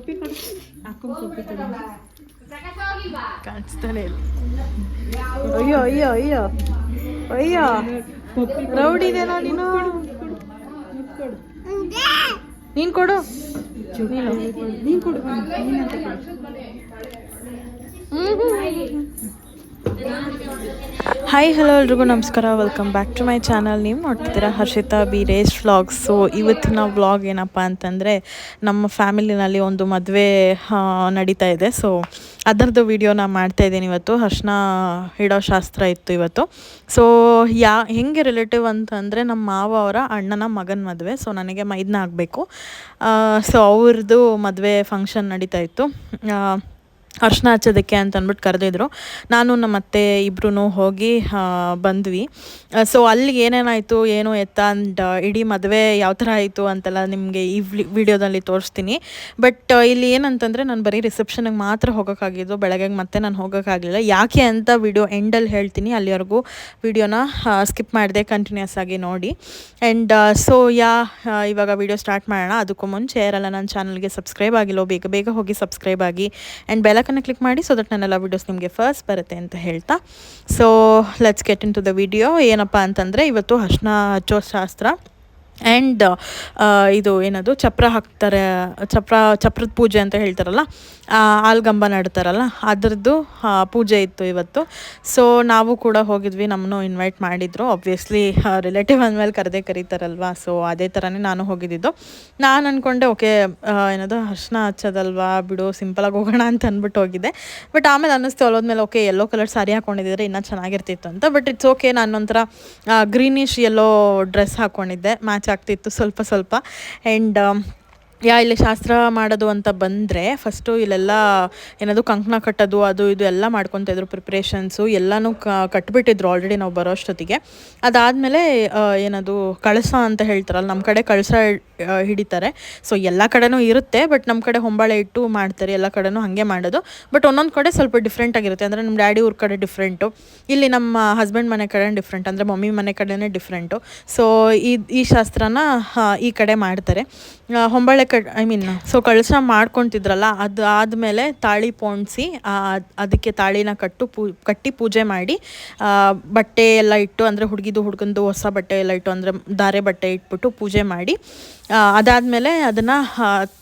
ಏಳ್ ಕೊಡು. ನಾನು ಮಮ್ಮಿಗೆ ಕಾಣಿಸ್ತಾನೆ ಇಲ್ಲ ಅಯ್ಯೋ ಅಯ್ಯೋ ಅಯ್ಯೋ ಅಯ್ಯೋ ರೌಡಿದೇನೋ ನೀನು ನೀನು ಕೊಡು ನೀನು ನೀನ್ ಕೊಡು ಹಾಯ್ ಹಲೋ ಎಲ್ರಿಗೂ ನಮಸ್ಕಾರ. Welcome back to my channel ನೀವು ನೋಡ್ತಿದ್ದೀರಾ Harshita B race vlogs so ಇವತ್ತಿನ ವ್ಲಾಗ್ ಏನಪ್ಪ ಅಂತಂದರೆ, ನಮ್ಮ ಫ್ಯಾಮಿಲಿನಲ್ಲಿ ಒಂದು ಮದುವೆ ನಡೀತಾ ಇದೆ. ಸೊ ಅದರದ್ದು ಮಾಡ್ತಾ ಇದ್ದೀನಿ ಇವತ್ತು. ಹರ್ಷಣ ಇಡೋ ಶಾಸ್ತ್ರ ಇತ್ತು ಇವತ್ತು. ಸೊ ಯಾ, ಹೆಂಗೆ ರಿಲೇಟಿವ್ ಅಂತಂದರೆ ನಮ್ಮ ಮಾವ ಅವರ ಅಣ್ಣನ ಮಗನ ಮದುವೆ. ಸೊ ನನಗೆ ಮೈದನ ಆಗಬೇಕು. ಸೊ ಅವ್ರದ್ದು ಮದುವೆ ಫಂಕ್ಷನ್ ನಡೀತಾ ಇತ್ತು. ಅರ್ಶಿನ ಹಚ್ಚೋದಕ್ಕೆ ಅಂತ ಅಂದ್ಬಿಟ್ಟು ಕರೆದಿದ್ರು. ನಾನು ನಮ್ಮ ಅತ್ತೆ ಇಬ್ರು ಹೋಗಿ ಬಂದ್ವಿ. ಸೊ ಅಲ್ಲಿ ಏನೇನಾಯಿತು, ಏನು ಎತ್ತ ಅಂಡ್ ಇಡೀ ಮದುವೆ ಯಾವ ಥರ ಆಯಿತು ಅಂತೆಲ್ಲ ನಿಮಗೆ ಈ ವಿಡಿಯೋದಲ್ಲಿ ತೋರಿಸ್ತೀನಿ. ಬಟ್ ಇಲ್ಲಿ ಏನಂತಂದರೆ ನಾನು ಬರೀ ರಿಸೆಪ್ಷನಿಗೆ ಮಾತ್ರ ಹೋಗೋಕ್ಕಾಗಿದ್ದು ಬೆಳಗ್ಗೆ ಮತ್ತೆ ನಾನು ಹೋಗೋಕ್ಕಾಗಲಿಲ್ಲ. ಯಾಕೆ ಅಂತ ವಿಡಿಯೋ ಎಂಡಲ್ಲಿ ಹೇಳ್ತೀನಿ. ಅಲ್ಲಿವರೆಗೂ ವಿಡಿಯೋನ ಸ್ಕಿಪ್ ಮಾಡಿದೆ ಕಂಟಿನ್ಯೂಸ್ ಆಗಿ ನೋಡಿ. ಆ್ಯಂಡ್ ಸೊ ಯಾ ಇವಾಗ ವಿಡಿಯೋ ಸ್ಟಾರ್ಟ್ ಮಾಡೋಣ. ಅದಕ್ಕೂ ಮುಂಚೆ ಯಾರಲ್ಲ ನನ್ನ ಚಾನಲ್ಗೆ ಸಬ್ಸ್ಕ್ರೈಬ್ ಆಗಿಲ್ಲೋ, ಬೇಗ ಬೇಗ ಹೋಗಿ ಸಬ್ಸ್ಕ್ರೈಬ್ ಆಗಿ. ಆ್ಯಂಡ್ ಬೆಲಕನ್ನು ಕ್ಲಿಕ್ ಮಾಡಿ ಸೊ ದಟ್ ನನ್ನೆಲ್ಲ ವೀಡಿಯೋಸ್ ನಿಮಗೆ ಫಸ್ಟ್ ಬರುತ್ತೆ ಅಂತ ಹೇಳ್ತಾ. So let's get into the video ಏನಪ್ಪ ಅಂತಂದರೆ ಇವತ್ತು ಅರ್ಶಿನ ಹಚ್ಚೋ ಶಾಸ್ತ್ರ ಆ್ಯಂಡ್ ಇದು ಏನದು? ಚಪ್ರ ಹಾಕ್ತಾರೆ, ಚಪ್ರ, ಚಪ್ರದ ಪೂಜೆ ಅಂತ ಹೇಳ್ತಾರಲ್ಲ ಆಲ್ಗಂಬ ನಡ್ತಾರಲ್ಲ, ಅದರದ್ದು ಪೂಜೆ ಇತ್ತು ಇವತ್ತು. ಸೊ ನಾವು ಕೂಡ ಹೋಗಿದ್ವಿ, ನಮ್ಮನ್ನು ಇನ್ವೈಟ್ ಮಾಡಿದರು. ಆಬ್ವಿಯಸ್ಲಿ ರಿಲೇಟಿವ್ ಅಂದಮೇಲೆ ಕರೆದೇ ಕರೀತಾರಲ್ವಾ? ಸೊ ಅದೇ ಥರನೇ ನಾನು ಹೋಗಿದ್ದಿದ್ದು ನಾನು ಅಂದ್ಕೊಂಡೆ ಓಕೆ ಏನದು? ಅರ್ಶನ ಹಚ್ಚೋದಲ್ವಾ? ಬಿಡು ಸಿಂಪಲಾಗಿ ಹೋಗೋಣ ಅಂತ ಅಂದ್ಬಿಟ್ಟು ಹೋಗಿದ್ದೆ. ಬಟ್ ಆಮೇಲೆ ಅನ್ನಿಸ್ತು ಅಲ್ಲೋದ್ಮೇಲೆ ಓಕೆ ಯೆಲ್ಲೋ ಕಲರ್ ಸಾರಿ ಹಾಕ್ಕೊಂಡಿದ್ದರೆ ಇನ್ನೂ ಚೆನ್ನಾಗಿರ್ತಿತ್ತು ಅಂತ. ಬಟ್ ಇಟ್ಸ್ ಓಕೆ ನಾನು ಒಂಥರ ಗ್ರೀನಿಶ್ ಯೆಲ್ಲೋ ಡ್ರೆಸ್ ಹಾಕ್ಕೊಂಡಿದ್ದೆ ಮ್ಯಾಚ್ ಆಗ್ತಿತ್ತು ಸ್ವಲ್ಪ ಸ್ವಲ್ಪ. ಆ್ಯಂಡ್ ಯಾ, ಇಲ್ಲಿ ಶಾಸ್ತ್ರ ಮಾಡೋದು ಅಂತ ಬಂದರೆ ಫಸ್ಟು ಇಲ್ಲೆಲ್ಲ ಏನದು ಕಂಕಣ ಕಟ್ಟೋದು, ಅದು ಇದು ಎಲ್ಲ ಮಾಡ್ಕೊತಾ ಇದ್ರು ಪ್ರಿಪ್ರೇಷನ್ಸು ಎಲ್ಲನೂ ಕ, ಕಟ್ಬಿಟ್ಟಿದ್ರು ಆಲ್ರೆಡಿ ನಾವು ಬರೋ ಅಷ್ಟೊತ್ತಿಗೆ ಅದಾದಮೇಲೆ ಏನದು ಕಳಸ ಅಂತ ಹೇಳ್ತಾರಲ್ಲ ನಮ್ಮ ಕಡೆ ಕಳಸ ಹಿಡಿತಾರೆ. ಸೊ ಎಲ್ಲ ಕಡೆನೂ ಇರುತ್ತೆ ಬಟ್ ನಮ್ಮ ಕಡೆ ಹೊಂಬಾಳೆ ಇಟ್ಟು ಮಾಡ್ತಾರೆ, ಎಲ್ಲ ಕಡೆನೂ ಹಾಗೆ ಮಾಡೋದು. ಬಟ್ ಒಂದೊಂದು ಕಡೆ ಸ್ವಲ್ಪ ಡಿಫ್ರೆಂಟ್ ಆಗಿರುತ್ತೆ, ಅಂದರೆ ನಮ್ಮ ಡ್ಯಾಡಿ ಊರ ಕಡೆ ಡಿಫ್ರೆಂಟು ಇಲ್ಲಿ ನಮ್ಮ ಹಸ್ಬೆಂಡ್ ಮನೆ ಕಡೆ ಡಿಫ್ರೆಂಟ್ ಅಂದರೆ ಮಮ್ಮಿ ಮನೆ ಕಡೆಯೇ ಡಿಫ್ರೆಂಟು ಸೊ ಈ ಈ ಶಾಸ್ತ್ರನ ಈ ಕಡೆ ಮಾಡ್ತಾರೆ. ಹೊಂಬಾಳೆ ಕಡ್ ಐ ಮೀನ್ ಸೊ ಕಳಶ ಮಾಡ್ಕೊತಿದ್ರಲ್ಲ, ಅದು ಆದಮೇಲೆ ತಾಳಿ ಪೋಣಿಸಿ ಅದಕ್ಕೆ ತಾಳಿನ ಕಟ್ಟು ಪೂ, ಕಟ್ಟಿ ಪೂಜೆ ಮಾಡಿ ಬಟ್ಟೆ ಎಲ್ಲ ಇಟ್ಟು, ಅಂದರೆ ಹುಡುಗಿದು ಹುಡುಗಂದು ಹೊಸ ಬಟ್ಟೆ ಎಲ್ಲ ಇಟ್ಟು, ಅಂದರೆ ಧಾರೆ ಬಟ್ಟೆ ಇಟ್ಬಿಟ್ಟು ಪೂಜೆ ಮಾಡಿ ಅದಾದಮೇಲೆ ಅದನ್ನು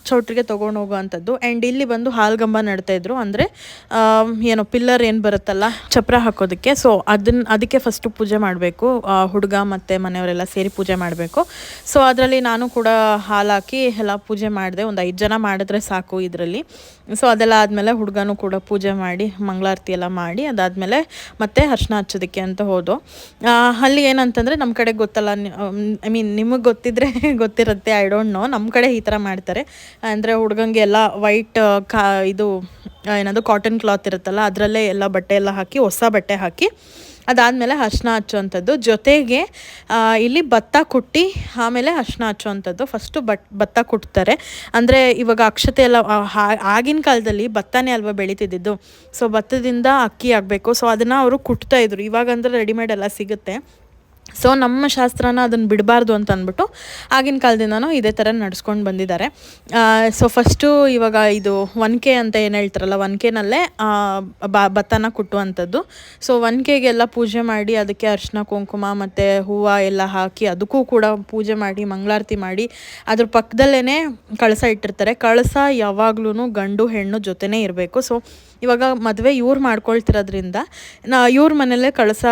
ಚೌಟ್ರಿಗೆ ತೊಗೊಂಡು ಹೋಗುವಂಥದ್ದು. ಆ್ಯಂಡ್ ಇಲ್ಲಿ ಬಂದು ಹಾಲ್ಗಂಬ ನಡ್ತಾಯಿದ್ರು ಅಂದರೆ ಏನು, ಪಿಲ್ಲರ್ ಏನು ಬರುತ್ತಲ್ಲ, ಚಪ್ರ ಹಾಕೋದಕ್ಕೆ. ಸೊ ಅದನ್ನ ಅದಕ್ಕೆ ಫಸ್ಟು ಪೂಜೆ ಮಾಡಬೇಕು ಹುಡುಗ ಮತ್ತು ಮನೆಯವರೆಲ್ಲ ಸೇರಿ ಪೂಜೆ ಮಾಡಬೇಕು. ಸೊ ಅದರಲ್ಲಿ ನಾನು ಕೂಡ ಹಾಲು ಹಾಕಿ ಎಲ್ಲ ಪೂಜೆ ಮಾಡಿದೆ, ಒಂದು ಐದು ಜನ ಮಾಡಿದ್ರೆ ಸಾಕು ಇದರಲ್ಲಿ. ಸೊ ಅದೆಲ್ಲ ಆದಮೇಲೆ ಹುಡುಗನೂ ಕೂಡ ಪೂಜೆ ಮಾಡಿ, ಮಂಗಳಾರತಿ ಎಲ್ಲ ಮಾಡಿ, ಅದಾದಮೇಲೆ ಮತ್ತೆ ಅರ್ಶನ ಹಚ್ಚೋದಕ್ಕೆ ಅಂತ ಹೋದು ಅಲ್ಲಿ ಏನಂತಂದರೆ ನಮ್ಮ ಕಡೆ ಗೊತ್ತಲ್ಲ ಐ ಮೀನ್ ನಿಮಗೆ ಗೊತ್ತಿದ್ರೆ ಗೊತ್ತಿರುತ್ತೆ ಐ ಡೋಂಟ್ ನೋ ನಮ್ಮ ಕಡೆ ಈ ಥರ ಮಾಡ್ತಾರೆ. ಅಂದರೆ ಹುಡುಗಂಗೆ ಎಲ್ಲ ವೈಟ್ ಕಾ, ಇದು, ಏನದು ಕಾಟನ್ ಕ್ಲಾತ್ ಇರುತ್ತಲ್ಲ, ಅದರಲ್ಲೇ ಎಲ್ಲ ಬಟ್ಟೆ ಎಲ್ಲ ಹಾಕಿ, ಹೊಸ ಬಟ್ಟೆ ಹಾಕಿ ಅದಾದಮೇಲೆ ಅರ್ಶಿನ ಹಚ್ಚುವಂಥದ್ದು. ಜೊತೆಗೆ ಇಲ್ಲಿ ಭತ್ತ ಕುಟ್ಟಿ, ಆಮೇಲೆ ಅರ್ಶಿನ ಹಚ್ಚುವಂಥದ್ದು. ಫಸ್ಟು ಬಟ್, ಭತ್ತ ಕುಟ್ತಾರೆ. ಅಂದರೆ ಇವಾಗ ಅಕ್ಷತೆ ಎಲ್ಲ ಆಗಿನ ಕಾಲದಲ್ಲಿ ಭತ್ತನೇ ಅಲ್ವಾ ಬೆಳೀತಿದ್ದಿದ್ದು. ಸೊ ಭತ್ತದಿಂದ ಅಕ್ಕಿ ಆಗಬೇಕು. ಸೊ ಅದನ್ನು ಅವರು ಕುಟ್ತಾಯಿದ್ರು ಇವಾಗ ಅಂದರೆ ರೆಡಿಮೇಡ್ ಎಲ್ಲ ಸಿಗುತ್ತೆ. ಸೊ ನಮ್ಮ ಶಾಸ್ತ್ರನ ಅದನ್ನು ಬಿಡಬಾರ್ದು ಅಂತ ಅಂದ್ಬಿಟ್ಟು ಆಗಿನ ಕಾಲದಿಂದನೂ ಇದೇ ಥರ ನಡ್ಸ್ಕೊಂಡು ಬಂದಿದ್ದಾರೆ. ಸೊ ಫಸ್ಟು ಇವಾಗ ಇದು ಒನ್ ಕೆ ಅಂತ ಏನು ಹೇಳ್ತಾರಲ್ಲ ಒನ್ ಕೆನಲ್ಲೇ ಬಾ, ಭತ್ತನ ಕುಟ್ಟುವಂಥದ್ದು. ಸೊ ಒನ್ ಕೆಗೆಲ್ಲ ಪೂಜೆ ಮಾಡಿ ಅದಕ್ಕೆ ಅರಿಶಿನ, ಕುಂಕುಮ ಮತ್ತು ಹೂವು ಎಲ್ಲ ಹಾಕಿ ಅದಕ್ಕೂ ಕೂಡ ಪೂಜೆ ಮಾಡಿ, ಮಂಗಳಾರತಿ ಮಾಡಿ ಅದ್ರ ಪಕ್ಕದಲ್ಲೇ ಕಳಸ ಇಟ್ಟಿರ್ತಾರೆ. ಕಳಸ ಯಾವಾಗ್ಲೂ ಗಂಡು ಹೆಣ್ಣು ಜೊತೆನೇ ಇರಬೇಕು. ಸೊ ಇವಾಗ ಮದುವೆ ಇವ್ರು ಮಾಡ್ಕೊಳ್ತಿರೋದ್ರಿಂದ, ನಾ ಇವ್ರ ಮನೆಯಲ್ಲೇ ಕಳಸ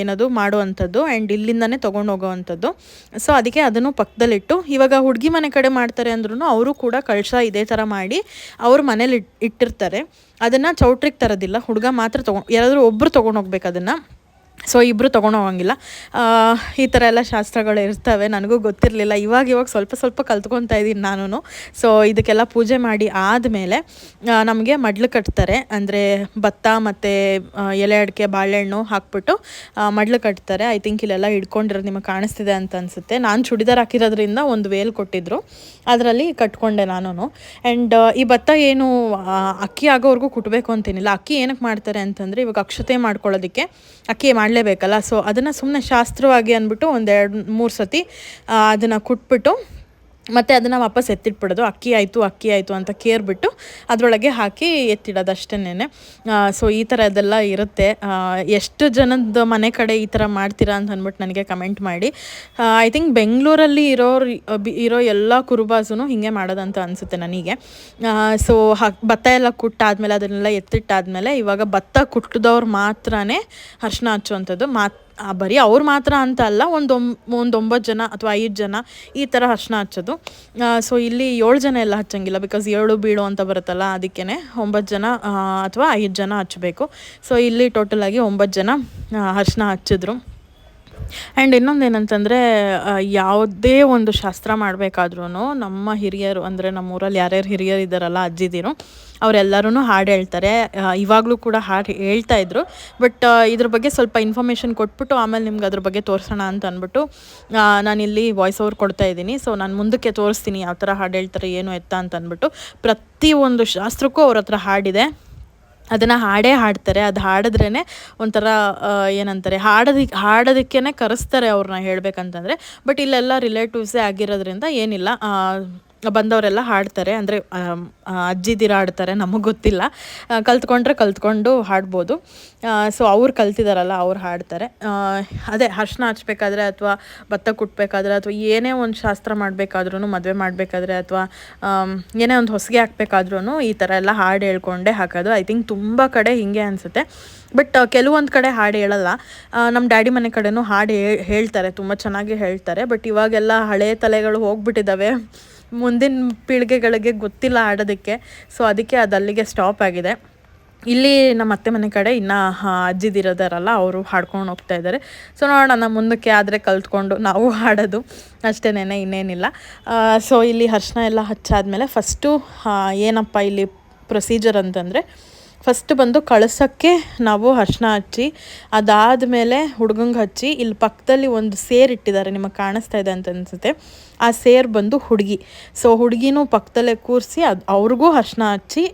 ಏನದು ಮಾಡುವಂಥದ್ದು ಆ್ಯಂಡ್ ಇಲ್ಲಿಂದನೇ ತೊಗೊಂಡು ಹೋಗೋವಂಥದ್ದು. ಸೊ ಅದಕ್ಕೆ ಅದನ್ನು ಪಕ್ಕದಲ್ಲಿಟ್ಟು, ಇವಾಗ ಹುಡುಗಿ ಮನೆ ಕಡೆ ಮಾಡ್ತಾರೆ ಅಂದ್ರೂ ಅವರು ಕೂಡ ಕಳಶ ಇದೇ ಥರ ಮಾಡಿ ಅವ್ರ ಮನೇಲಿ ಇಟ್ಟಿರ್ತಾರೆ. ಅದನ್ನು ಚೌಟ್ರಿಗೆ ತರೋದಿಲ್ಲ, ಹುಡುಗ ಮಾತ್ರ ತೊಗೊಂಡು ಯಾರಾದರೂ ಒಬ್ಬರು ತೊಗೊಂಡು ಹೋಗ್ಬೇಕು ಅದನ್ನು. ಸೊ ಇಬ್ಬರು ತೊಗೊಂಡು ಹೋಗಂಗಿಲ್ಲ. ಈ ಥರ ಎಲ್ಲ ಶಾಸ್ತ್ರಗಳು ಇರ್ತವೆ. ನನಗೂ ಗೊತ್ತಿರಲಿಲ್ಲ. ಇವಾಗ ಇವಾಗ ಸ್ವಲ್ಪ ಸ್ವಲ್ಪ ಕಲ್ತ್ಕೊತಾ ಇದ್ದೀನಿ ನಾನು ಸೊ ಇದಕ್ಕೆಲ್ಲ ಪೂಜೆ ಮಾಡಿ ಆದಮೇಲೆ ನಮಗೆ ಮಡ್ಲು ಕಟ್ತಾರೆ. ಅಂದರೆ ಭತ್ತ ಮತ್ತು ಎಲೆ ಅಡಿಕೆ, ಬಾಳೆಹಣ್ಣು ಹಾಕ್ಬಿಟ್ಟು ಮಡ್ಲು ಕಟ್ತಾರೆ. ಐ ಥಿಂಕ್ ಇಲ್ಲೆಲ್ಲ ಹಿಡ್ಕೊಂಡಿರೋದು ನಿಮಗೆ ಕಾಣಿಸ್ತಿದೆ ಅಂತ ಅನಿಸುತ್ತೆ. ನಾನು ಚೂಡಿದಾರ್ ಹಾಕಿರೋದ್ರಿಂದ ಒಂದು ವೇಲ್ ಕೊಟ್ಟಿದ್ರು. ಅದರಲ್ಲಿ ಕಟ್ಕೊಂಡೆ ನಾನು ಆ್ಯಂಡ್ ಈ ಭತ್ತ ಏನು ಅಕ್ಕಿ ಆಗೋವರೆಗೂ ಕುಟ್ಟಬೇಕು ಅಂತೇನಿಲ್ಲ. ಅಕ್ಕಿ ಏನಕ್ಕೆ ಮಾಡ್ತಾರೆ ಅಂತಂದರೆ ಇವಾಗ ಅಕ್ಷತೆ ಮಾಡ್ಕೊಳ್ಳೋದಕ್ಕೆ. ಅಕ್ಕಿ ಮಾಡಲೇಬೇಕಲ್ಲ. ಸೊ ಅದನ್ನು ಸುಮ್ಮನೆ ಶಾಸ್ತ್ರವಾಗಿ ಅಂದ್ಬಿಟ್ಟು ಒಂದೆರಡು ಮೂರು ಸತಿ ಅದನ್ನು ಕುಟ್ಬಿಟ್ಟು ಮತ್ತು ಅದನ್ನು ವಾಪಸ್ ಎತ್ತಿಟ್ಬಿಡೋದು, ಅಕ್ಕಿ ಆಯಿತು ಅಕ್ಕಿ ಆಯಿತು ಅಂತ ಕೇರ್ಬಿಟ್ಟು ಅದರೊಳಗೆ ಹಾಕಿ ಎತ್ತಿಡೋದು ಅಷ್ಟೇನೆ ಸೊ ಈ ಥರ ಅದೆಲ್ಲ ಇರುತ್ತೆ ಎಷ್ಟು ಜನದ ಮನೆ ಕಡೆ ಈ ಥರ ಮಾಡ್ತೀರಾ ಅಂತ ಅಂದ್ಬಿಟ್ಟು ನನಗೆ ಕಮೆಂಟ್ ಮಾಡಿ. ಐ ಥಿಂಕ್ ಬೆಂಗಳೂರಲ್ಲಿ ಇರೋರು ಇರೋ ಎಲ್ಲ ಕುರುಬಾಸೂ ಹೀಗೆ ಮಾಡೋದಂತ ಅನಿಸುತ್ತೆ ನನಗೆ. ಸೊ ಹಾಕ್ ಭತ್ತ ಎಲ್ಲ ಕುಟ್ಟಾದ್ಮೇಲೆ ಅದನ್ನೆಲ್ಲ ಎತ್ತಿಟ್ಟಾದ್ಮೇಲೆ ಇವಾಗ ಭತ್ತ ಕುಟ್ಟಿದವ್ರು ಮಾತ್ರನೇ ಅರ್ಶನ ಹಚ್ಚುವಂಥದ್ದು. ಮಾತ್ ಬರೀ ಅವ್ರು ಮಾತ್ರ ಅಂತ ಅಲ್ಲ, ಒಂದು ಒಂದು ಒಂಬತ್ತು ಜನ ಅಥವಾ ಐದು ಜನ ಈ ಥರ ಅರ್ಶಿನ ಹಚ್ಚೋದು. ಸೊ ಇಲ್ಲಿ ಏಳು ಜನ ಎಲ್ಲ ಹಚ್ಚಂಗಿಲ್ಲ ಬಿಕಾಸ್ ಏಳು ಬೀಳು ಅಂತ ಬರುತ್ತಲ್ಲ ಅದಕ್ಕೇ ಒಂಬತ್ತು ಜನ ಅಥವಾ ಐದು ಜನ ಹಚ್ಚಬೇಕು. ಸೊ ಇಲ್ಲಿ ಟೋಟಲಾಗಿ ಒಂಬತ್ತು ಜನ ಅರ್ಶಿನ ಹಚ್ಚಿದ್ರು. ಆ್ಯಂಡ್ ಇನ್ನೊಂದು ಏನಂತಂದರೆ ಯಾವುದೇ ಒಂದು ಶಾಸ್ತ್ರ ಮಾಡಬೇಕಾದ್ರೂ ನಮ್ಮ ಹಿರಿಯರು, ಅಂದರೆ ನಮ್ಮ ಊರಲ್ಲಿ ಯಾರ್ಯಾರು ಹಿರಿಯರು ಇದ್ದಾರಲ್ಲ ಅಜ್ಜಿದಿರು ಅವರೆಲ್ಲರೂ ಹಾಡು ಹೇಳ್ತಾರೆ. ಇವಾಗಲೂ ಕೂಡ ಹಾಡು ಹೇಳ್ತಾ ಇದ್ರು. ಬಟ್ ಇದ್ರ ಬಗ್ಗೆ ಸ್ವಲ್ಪ ಇನ್ಫಾರ್ಮೇಷನ್ ಕೊಟ್ಬಿಟ್ಟು ಆಮೇಲೆ ನಿಮ್ಗೆ ಅದ್ರ ಬಗ್ಗೆ ತೋರಿಸೋಣ ಅಂತ ಅಂದ್ಬಿಟ್ಟು ನಾನಿಲ್ಲಿ ವಾಯ್ಸ್ ಓವರ್ ಕೊಡ್ತಾ ಇದ್ದೀನಿ. ಸೊ ನಾನು ಮುಂದಕ್ಕೆ ತೋರಿಸ್ತೀನಿ ಯಾವ ಥರ ಹಾಡು ಹೇಳ್ತಾರೆ, ಏನು ಎತ್ತ ಅಂತ ಅಂದ್ಬಿಟ್ಟು ಒಂದು ಶಾಸ್ತ್ರಕ್ಕೂ ಅವ್ರ ಹತ್ರ ಹಾಡಿದೆ ಅದನ್ನು ಹಾಡೇ ಹಾಡ್ತಾರೆ. ಅದು ಹಾಡಿದ್ರೇ ಒಂಥರ ಏನಂತಾರೆ ಹಾಡೋದಕ್ಕೆ ಹಾಡೋದಕ್ಕೇ ಕರೆಸ್ತಾರೆ ಅವ್ರನ್ನ ಹೇಳ್ಬೇಕಂತಂದರೆ. ಬಟ್ ಇಲ್ಲೆಲ್ಲ ರಿಲೇಟಿವ್ಸೇ ಆಗಿರೋದ್ರಿಂದ ಏನಿಲ್ಲ. ಬಂದವರೆಲ್ಲ ಹಾಡ್ತಾರೆ. ಅಂದರೆ ಅಜ್ಜಿದಿರ ಹಾಡ್ತಾರೆ, ನಮಗೆ ಗೊತ್ತಿಲ್ಲ. ಕಲ್ತ್ಕೊಂಡ್ರೆ ಕಲ್ತ್ಕೊಂಡು ಹಾಡ್ಬೋದು. ಸೊ, ಅವ್ರು ಕಲ್ತಿದಾರಲ್ಲ, ಅವ್ರು ಹಾಡ್ತಾರೆ. ಅದೇ, ಅರ್ಶನ ಹಚ್ಬೇಕಾದ್ರೆ ಅಥವಾ ಭತ್ತ ಕುಟ್ಟಬೇಕಾದ್ರೆ ಅಥವಾ ಏನೇ ಒಂದು ಶಾಸ್ತ್ರ ಮಾಡಬೇಕಾದ್ರೂ ಮದುವೆ ಮಾಡಬೇಕಾದ್ರೆ ಅಥವಾ ಏನೇ ಒಂದು ಹೊಸಿಗೆ ಹಾಕ್ಬೇಕಾದ್ರೂ ಈ ಥರ ಎಲ್ಲ ಹಾಡು ಹೇಳ್ಕೊಂಡೇ ಹಾಕೋದು. ಐ ಥಿಂಕ್ ತುಂಬ ಕಡೆ ಹಿಂಗೆ ಅನಿಸುತ್ತೆ. ಬಟ್ ಕೆಲವೊಂದು ಕಡೆ ಹಾಡು ಹೇಳಲ್ಲ. ನಮ್ಮ ಡ್ಯಾಡಿ ಮನೆ ಕಡೆನೂ ಹಾಡು ಹೇಳ್ತಾರೆ. ತುಂಬ ಚೆನ್ನಾಗಿ ಹೇಳ್ತಾರೆ. ಬಟ್ ಇವಾಗೆಲ್ಲ ಹಳೆ ತಲೆಗಳು ಹೋಗ್ಬಿಟ್ಟಿದ್ದಾವೆ ಮುಂದಿನ ಪೀಳಿಗೆಗಳಿಗೆ ಗೊತ್ತಿಲ್ಲ ಆಡೋದಕ್ಕೆ. ಸೊ ಅದಕ್ಕೆ ಅದು ಅಲ್ಲಿಗೆ ಸ್ಟಾಪ್ ಆಗಿದೆ. ಇಲ್ಲಿ ನಮ್ಮ ಅತ್ತೆ ಮನೆ ಕಡೆ ಇನ್ನು ಅಜ್ಜಿದಿರೋದಾರಲ್ಲ ಅವರು ಹಾಡ್ಕೊಂಡು ಹೋಗ್ತಾ ಇದ್ದಾರೆ ಸೊ ನೋಡೋಣ ಮುಂದಕ್ಕೆ ಆದರೆ ಕಲ್ತ್ಕೊಂಡು ನಾವು ಹಾಡೋದು. ಅಷ್ಟೇನೇ ಇನ್ನೇನಿಲ್ಲ. ಸೊ ಇಲ್ಲಿ ಅರ್ಶಿನ ಎಲ್ಲ ಹಚ್ಚಾದ್ಮೇಲೆ ಫಸ್ಟು ಏನಪ್ಪ ಇಲ್ಲಿ ಪ್ರೊಸೀಜರ್ ಅಂತಂದರೆ ಫಸ್ಟ್ ಬಂದು ಕಳಸಕ್ಕೆ ನಾವು ಅರ್ಶಿನ ಹಚ್ಚಿ, ಅದಾದ ಮೇಲೆ ಹುಡುಗಂಗೆ ಹಚ್ಚಿ, ಇಲ್ಲಿ ಪಕ್ಕದಲ್ಲಿ ಒಂದು ಸೇರ್ ಇಟ್ಟಿದ್ದಾರೆ, ನಿಮಗೆ ಕಾಣಿಸ್ತಾ ಇದೆ ಅಂತ ಅನಿಸುತ್ತೆ. ಆ ಸೇರ್ ಬಂದು ಹುಡುಗಿ. ಸೊ ಹುಡುಗಿನೂ ಪಕ್ಕದಲ್ಲೇ ಕೂರಿಸಿ, ಅದು ಅವ್ರಿಗೂ ಅರ್ಶಿನ ಹಚ್ಚಿ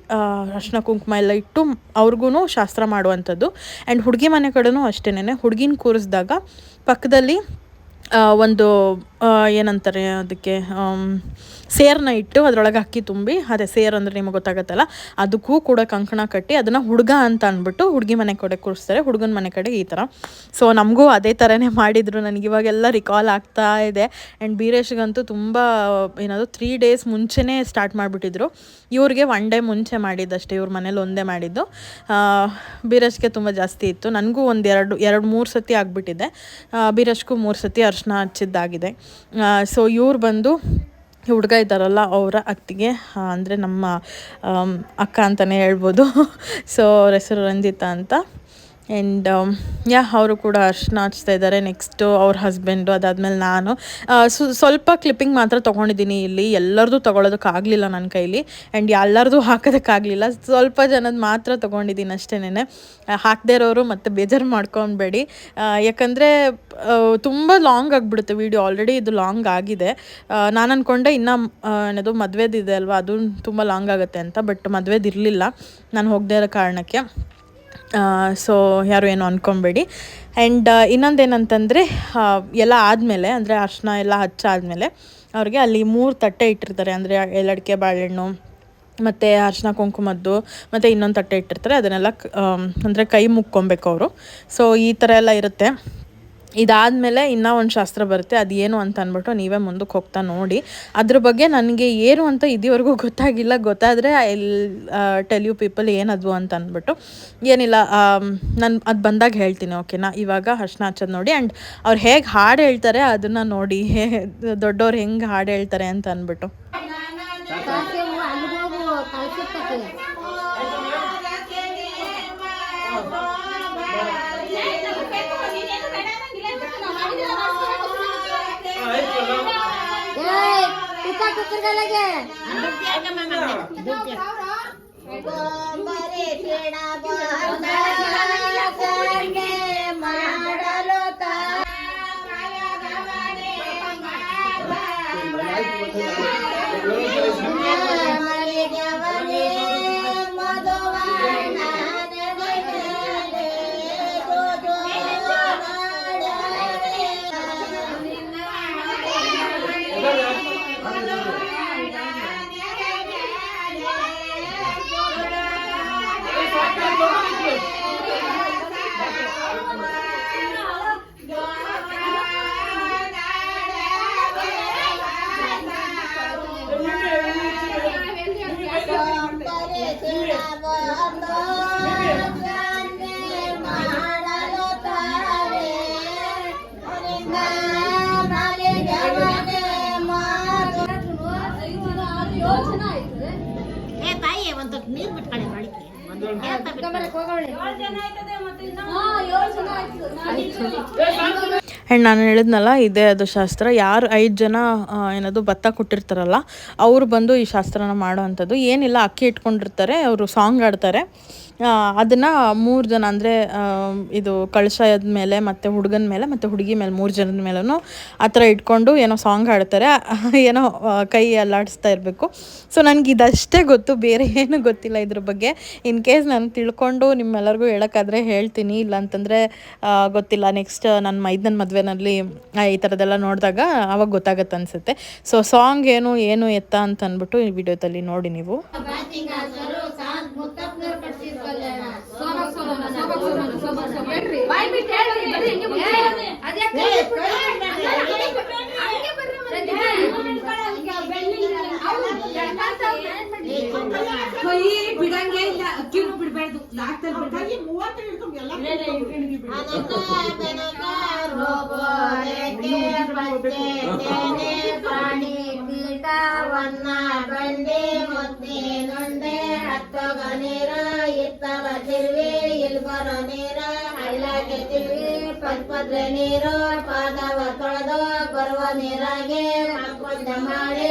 ಅರ್ಶಿನ ಕುಂಕುಮ ಎಲ್ಲ ಇಟ್ಟು ಅವ್ರಿಗೂ ಶಾಸ್ತ್ರ ಮಾಡುವಂಥದ್ದು. ಆ್ಯಂಡ್ ಹುಡುಗಿ ಮನೆ ಕಡೆನೂ ಅಷ್ಟೇನೆ ಹುಡುಗಿನ ಕೂರಿಸಿದಾಗ ಪಕ್ಕದಲ್ಲಿ ಒಂದು ಏನಂತಾರೆ ಅದಕ್ಕೆ ಸೇರನ್ನ ಇಟ್ಟು ಅದರೊಳಗೆ ಅಕ್ಕಿ ತುಂಬಿ ಅದೇ ಸೇರು ಅಂದರೆ ನಿಮಗೆ ಗೊತ್ತಾಗತ್ತಲ್ಲ ಅದಕ್ಕೂ ಕೂಡ ಕಂಕಣ ಕಟ್ಟಿ ಅದನ್ನು ಹುಡುಗ ಅಂತ ಅಂದ್ಬಿಟ್ಟು ಹುಡುಗಿ ಮನೆ ಕಡೆ ಕೂರಿಸ್ತಾರೆ. ಹುಡುಗನ ಮನೆ ಕಡೆ ಈ ಥರ ಸೊ ನಮಗೂ ಅದೇ ಥರನೇ ಮಾಡಿದರು. ನನಗೆ ಇವಾಗೆಲ್ಲ ರಿಕಾಲ್ ಆಗ್ತಾ ಇದೆ. ಆ್ಯಂಡ್ ಬೀರೇಶ್ಗಂತೂ ತುಂಬ ಏನಾದರೂ ತ್ರೀ ಡೇಸ್ ಮುಂಚೆನೇ ಸ್ಟಾರ್ಟ್ ಮಾಡಿಬಿಟ್ಟಿದ್ರು. ಇವ್ರಿಗೆ ಒನ್ ಡೇ ಮುಂಚೆ ಮಾಡಿದ್ದಷ್ಟೇ. ಇವ್ರ ಮನೇಲಿ ಒಂದೇ ಮಾಡಿದ್ದು. ಆ, ಬೀರಜ್ಗೆ ತುಂಬ ಜಾಸ್ತಿ ಇತ್ತು. ನನಗೂ ಒಂದು ಎರಡು ಎರಡು ಮೂರು ಸತಿ ಆಗಿಬಿಟ್ಟಿದೆ. ಬೀರೇಶ್ಗೂ ಮೂರು ಸತಿ ಅರ್ಶಿನ ಹಚ್ಚಿದ್ದಾಗಿದೆ. ಸೊ ಇವ್ರು ಬಂದು ಹುಡುಗ ಇದ್ದಾರಲ್ಲ ಅವರ ಅತ್ತಿಗೆ ಅಂದರೆ ನಮ್ಮ ಅಕ್ಕ ಅಂತಲೇ ಹೇಳ್ಬೋದು. ಸೊ ಅವ್ರ ಹೆಸರು ರಂಜಿತಾ ಅಂತ. ಆ್ಯಂಡ್ ಯಾ ಅವರು ಕೂಡ ಅರ್ಶಿನ ಹಚ್ತಾ ಇದ್ದಾರೆ ನೆಕ್ಸ್ಟು ಅವ್ರ ಹಸ್ಬೆಂಡು ಅದಾದಮೇಲೆ ನಾನು. ಸು, ಸ್ವಲ್ಪ ಕ್ಲಿಪ್ಪಿಂಗ್ ಮಾತ್ರ ತೊಗೊಂಡಿದ್ದೀನಿ ಇಲ್ಲಿ. ಎಲ್ಲರದು ತೊಗೊಳೋದಕ್ಕಾಗಲಿಲ್ಲ ನನ್ನ ಕೈಲಿ. ಆ್ಯಂಡ್ ಎಲ್ಲರದು ಹಾಕೋದಕ್ಕಾಗಲಿಲ್ಲ. ಸ್ವಲ್ಪ ಜನದ ಮಾತ್ರ ತೊಗೊಂಡಿದ್ದೀನಿ ಅಷ್ಟೇನೆ ಹಾಕದೇ ಇರೋರು ಮತ್ತು ಬೇಜಾರು ಮಾಡ್ಕೊಬೇಡಿ. ಯಾಕಂದರೆ ತುಂಬ ಲಾಂಗ್ ಆಗಿಬಿಡುತ್ತೆ ವೀಡಿಯೋ ಆಲ್ರೆಡಿ ಇದು ಲಾಂಗ್ ಆಗಿದೆ. ನಾನು ಅಂದ್ಕೊಂಡೆ ಇನ್ನೂ ಏನದು ಮದುವೆದಿದೆ ಅಲ್ವಾ? ಅದು ತುಂಬ ಲಾಂಗ್ ಆಗುತ್ತೆ ಅಂತ. ಬಟ್ ಮದುವೆದಿರಲಿಲ್ಲ ನಾನು ಹೋಗದೇ ಇರೋ ಕಾರಣಕ್ಕೆ. ಸೊ ಯಾರು ಏನು ಅಂದ್ಕೊಬೇಡಿ ಆ್ಯಂಡ್ ಇನ್ನೊಂದೇನಂತಂದರೆ ಎಲ್ಲ ಆದಮೇಲೆ, ಅಂದರೆ ಅರ್ಶಿನ ಎಲ್ಲ ಹಚ್ಚಾದಮೇಲೆ ಅವ್ರಿಗೆ ಅಲ್ಲಿ ಮೂರು ತಟ್ಟೆ ಇಟ್ಟಿರ್ತಾರೆ. ಅಂದರೆ ಎಲ್ಲಡಿಕೆ ಬಾಳೆಹಣ್ಣು, ಮತ್ತು ಅರ್ಶಿನ ಕುಂಕುಮದ್ದು, ಮತ್ತು ಇನ್ನೊಂದು ತಟ್ಟೆ ಇಟ್ಟಿರ್ತಾರೆ. ಅದನ್ನೆಲ್ಲ ಅಂದರೆ ಕೈ ಮುಕ್ಕೊಬೇಕು ಅವರು. ಸೊ ಈ ಥರ ಎಲ್ಲ ಇರುತ್ತೆ. ಇದಾದಮೇಲೆ ಇನ್ನೂ ಒಂದು ಶಾಸ್ತ್ರ ಬರುತ್ತೆ ಅದು ಏನು ಅಂತ ಅಂದ್ಬಿಟ್ಟು ನೀವೇ ಮುಂದಕ್ಕೆ ಹೋಗ್ತಾ ನೋಡಿ. ಅದ್ರ ಬಗ್ಗೆ ನನಗೆ ಏನು ಅಂತ ಇದುವರೆಗೂ ಗೊತ್ತಾಗಿಲ್ಲ. ಗೊತ್ತಾದರೆ ಐ ಟೆಲ್ ಯು ಪೀಪಲ್ ಏನದು ಅಂತ ಅಂದ್ಬಿಟ್ಟು. ಏನಿಲ್ಲ ನಾನು, ಅದು ಬಂದಾಗ ಹೇಳ್ತೀನಿ, ಓಕೆನಾ? ಇವಾಗ ಅರ್ಶಿನ ಹಚ್ಚೋದು ನೋಡಿ. ಆ್ಯಂಡ್ ಅವ್ರು ಹೇಗೆ ಹಾಡು ಹೇಳ್ತಾರೆ ಅದನ್ನು ನೋಡಿ. ಹೇ ದೊಡ್ಡವ್ರು ಹೆಂಗೆ ಹಾಡು ಹೇಳ್ತಾರೆ ಅಂತ ಅಂದ್ಬಿಟ್ಟು. ಕುಕ್ಕರ್ಗಲೆಗೆ ಮಾಡಲು ಮಲ್ಲಿಗೆವನೇ ನೀರು. ಆ್ಯಂಡ್ ನಾನು ಹೇಳಿದ್ನಲ್ಲ, ಇದೇ ಅದು ಶಾಸ್ತ್ರ. ಯಾರು ಐದು ಜನ ಏನದು ಭತ್ತ ಕೊಟ್ಟಿರ್ತಾರಲ್ಲ, ಅವರು ಬಂದು ಈ ಶಾಸ್ತ್ರನ ಮಾಡೋ ಅಂಥದ್ದು ಏನಿಲ್ಲ, ಅಕ್ಕಿ ಇಟ್ಕೊಂಡಿರ್ತಾರೆ, ಅವರು ಸಾಂಗ್ ಆಡ್ತಾರೆ ಅದನ್ನು ಮೂರು ಜನ ಅಂದರೆ ಇದು ಕಳಶದ ಮೇಲೆ ಮತ್ತು ಹುಡುಗನ ಮೇಲೆ ಮತ್ತು ಹುಡುಗಿ ಮೇಲೆ ಮೂರು ಜನದ ಮೇಲೂ ಆ ಥರ ಇಟ್ಕೊಂಡು ಏನೋ ಸಾಂಗ್ ಹಾಡ್ತಾರೆ. ಏನೋ ಕೈ ಅಲ್ಲಾಡಿಸ್ತಾ ಇರಬೇಕು. ಸೊ ನನಗೆ ಇದಷ್ಟೇ ಗೊತ್ತು, ಬೇರೆ ಏನು ಗೊತ್ತಿಲ್ಲ ಇದ್ರ ಬಗ್ಗೆ. ಇನ್ ಕೇಸ್ ನಾನು ತಿಳ್ಕೊಂಡು ನಿಮ್ಮೆಲ್ಲರಿಗೂ ಹೇಳೋಕ್ಕಾದ್ರೆ ಹೇಳ್ತೀನಿ. ಇಲ್ಲ ಅಂತಂದರೆ ಗೊತ್ತಿಲ್ಲ. ನೆಕ್ಸ್ಟ್ ನನ್ನ ಮೈದನ ಮದುವೆನಲ್ಲಿ ಈ ಥರದ್ದೆಲ್ಲ ನೋಡಿದಾಗ ಅವಾಗ ಗೊತ್ತಾಗತ್ತೆ ಅನಿಸುತ್ತೆ. ಸೊ ಸಾಂಗ್ ಏನು ಏನು ಎತ್ತ ಅಂತ ಅಂದ್ಬಿಟ್ಟು ಈ ವಿಡಿಯೋದಲ್ಲಿ ನೋಡಿ ನೀವು. ಬಿಡಂಗೆ ಇಲ್ಲ ಅಕ್ಕಿನೂ ಬಿಡ್ಬಾರ್ದು ಲಾಕ್ದಲ್ಲಿ ಬಿಡ್ಬಾರ್ದು ಪ್ರಾಣಿ ಕೀಟವನ್ನ ಬಂಡೆ ಮುದ್ದೆ ನೊಂಡೆ ಹತ್ತಗ ನೀರ ಇತ್ತವ ತಿರುವಿ ಇಲ್ಬರ ನೀರ ಹಳ್ಳಕ್ಕೆ ತಿರುವಿ ಪದ್ಪದ್ರೆ ನೀರು, ಪಾದವ ತೊಳೆದು ಬರುವ ನೀರಾಗೆ ಮಾಡಿ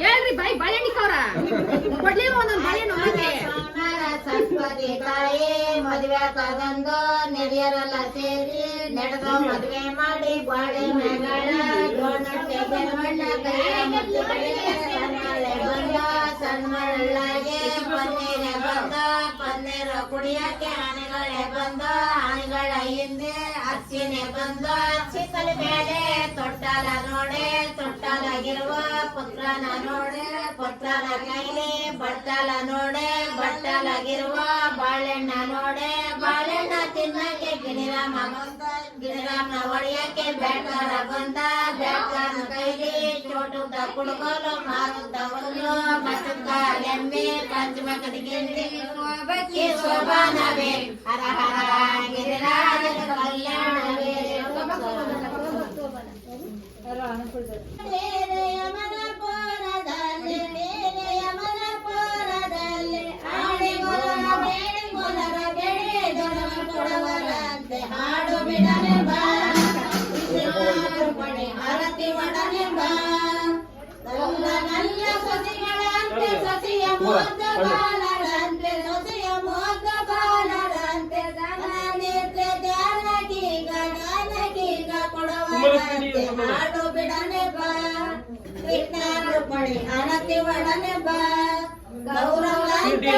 ಹೇಳ್ರಿ, ಬಾಯಿ ಬಾಳೆಹಣ್ಣಿಕವ್ರ ಕೊಡ್ಲಿ ಒಂದೊಂದು ಬಾಳೆಹಣ್ಣು ಸರಸ್ವತಿ ತಾಯಿ, ಮದುವೆ ತಗೊಂಡು ನೆರೆಯರೆಲ್ಲ ಸೇರಿ ನಡೆದ ಮದುವೆ ಮಾಡಿ ಬಾಳೆ ಮಗಳ ಸಣ್ಣ ಸಣ್ಣ ಬಂದ ಪನ್ನೀರ ಕುಡಿಯಕ್ಕೆ ಆನೆಗಳೇ ಬಂದ, ಆನೆಗಳ ಹಿಂದೆ ಅಚ್ಚಿನೆ ಬಂದು ಅಚ್ಚಿಕಲ ಮೇಲೆ ತೊಟ್ಟಲ ನೋಡೆ, ತೊಟ್ಟಲಾಗಿರುವ ಪುತ್ರನ ನೋಡೆ. ಪುತ್ರನ ಕೈಲಿ ಬಟ್ಟಲ ನೋಡೆ ಬಟ್ಟಲಾಗಿರುವ ಬಾಳೆಹಣ್ಣ ನೋಡೆ ಬಾಳೆಹಣ್ಣ ತಿನ್ನಕ್ಕೆ ಗಿಣಿರಾಮ ಬಂದ ಗಿಣಿರಾಮನ ಒಡೆಯಕ್ಕೆ ಬೇಡ್ಕಾರ ಬಂದ ಬೇಡ್ಕರನ ಕೈಲಿ ಚೋಟುದ್ದ ಕುಡುಗೋಲು ಮಾರುದ್ದ ಹುಲ್ಲು ಮತ್ತುದ್ದ ಎಮ್ಮೆ ಪಂಚಮಕದ ಗಿಂಡಿ ಶೋಭಕ್ಕೆ ಶೋಭಾನವೇ ಹರ ಹರ ಗಿರಿರಾಜನ ಕಲ್ಯಾಣವೇ ಬೇರೆಯ ಹಾಡು ಬಿಡನೆ ಬಾ ಪಡೆ ಹರತಿ ಒಡನೆ ಬಾ ಎಲ್ಲ ನನ್ನ ಸಸಿಗಳಂತೆ ಸಸಿಯ ಮೋದ ಬಾಲರಂತೆ ಸಸಿಯ ಮೋದ ಬಾಲರಂತೆ ದಾನನಿರ್ತೆ ಧ್ಯಾನಗೀಗ ಜ್ಞಾನಗೀಗ ಕೊಡವರಂತೆ ಹಾಡು ಬಿಡನೆ ಬಾ ಕೃಷ್ಣರು ಪಡೆ ಹರತಿ ಒಡನೆ ಬಾ ಗೌರವಂತೆ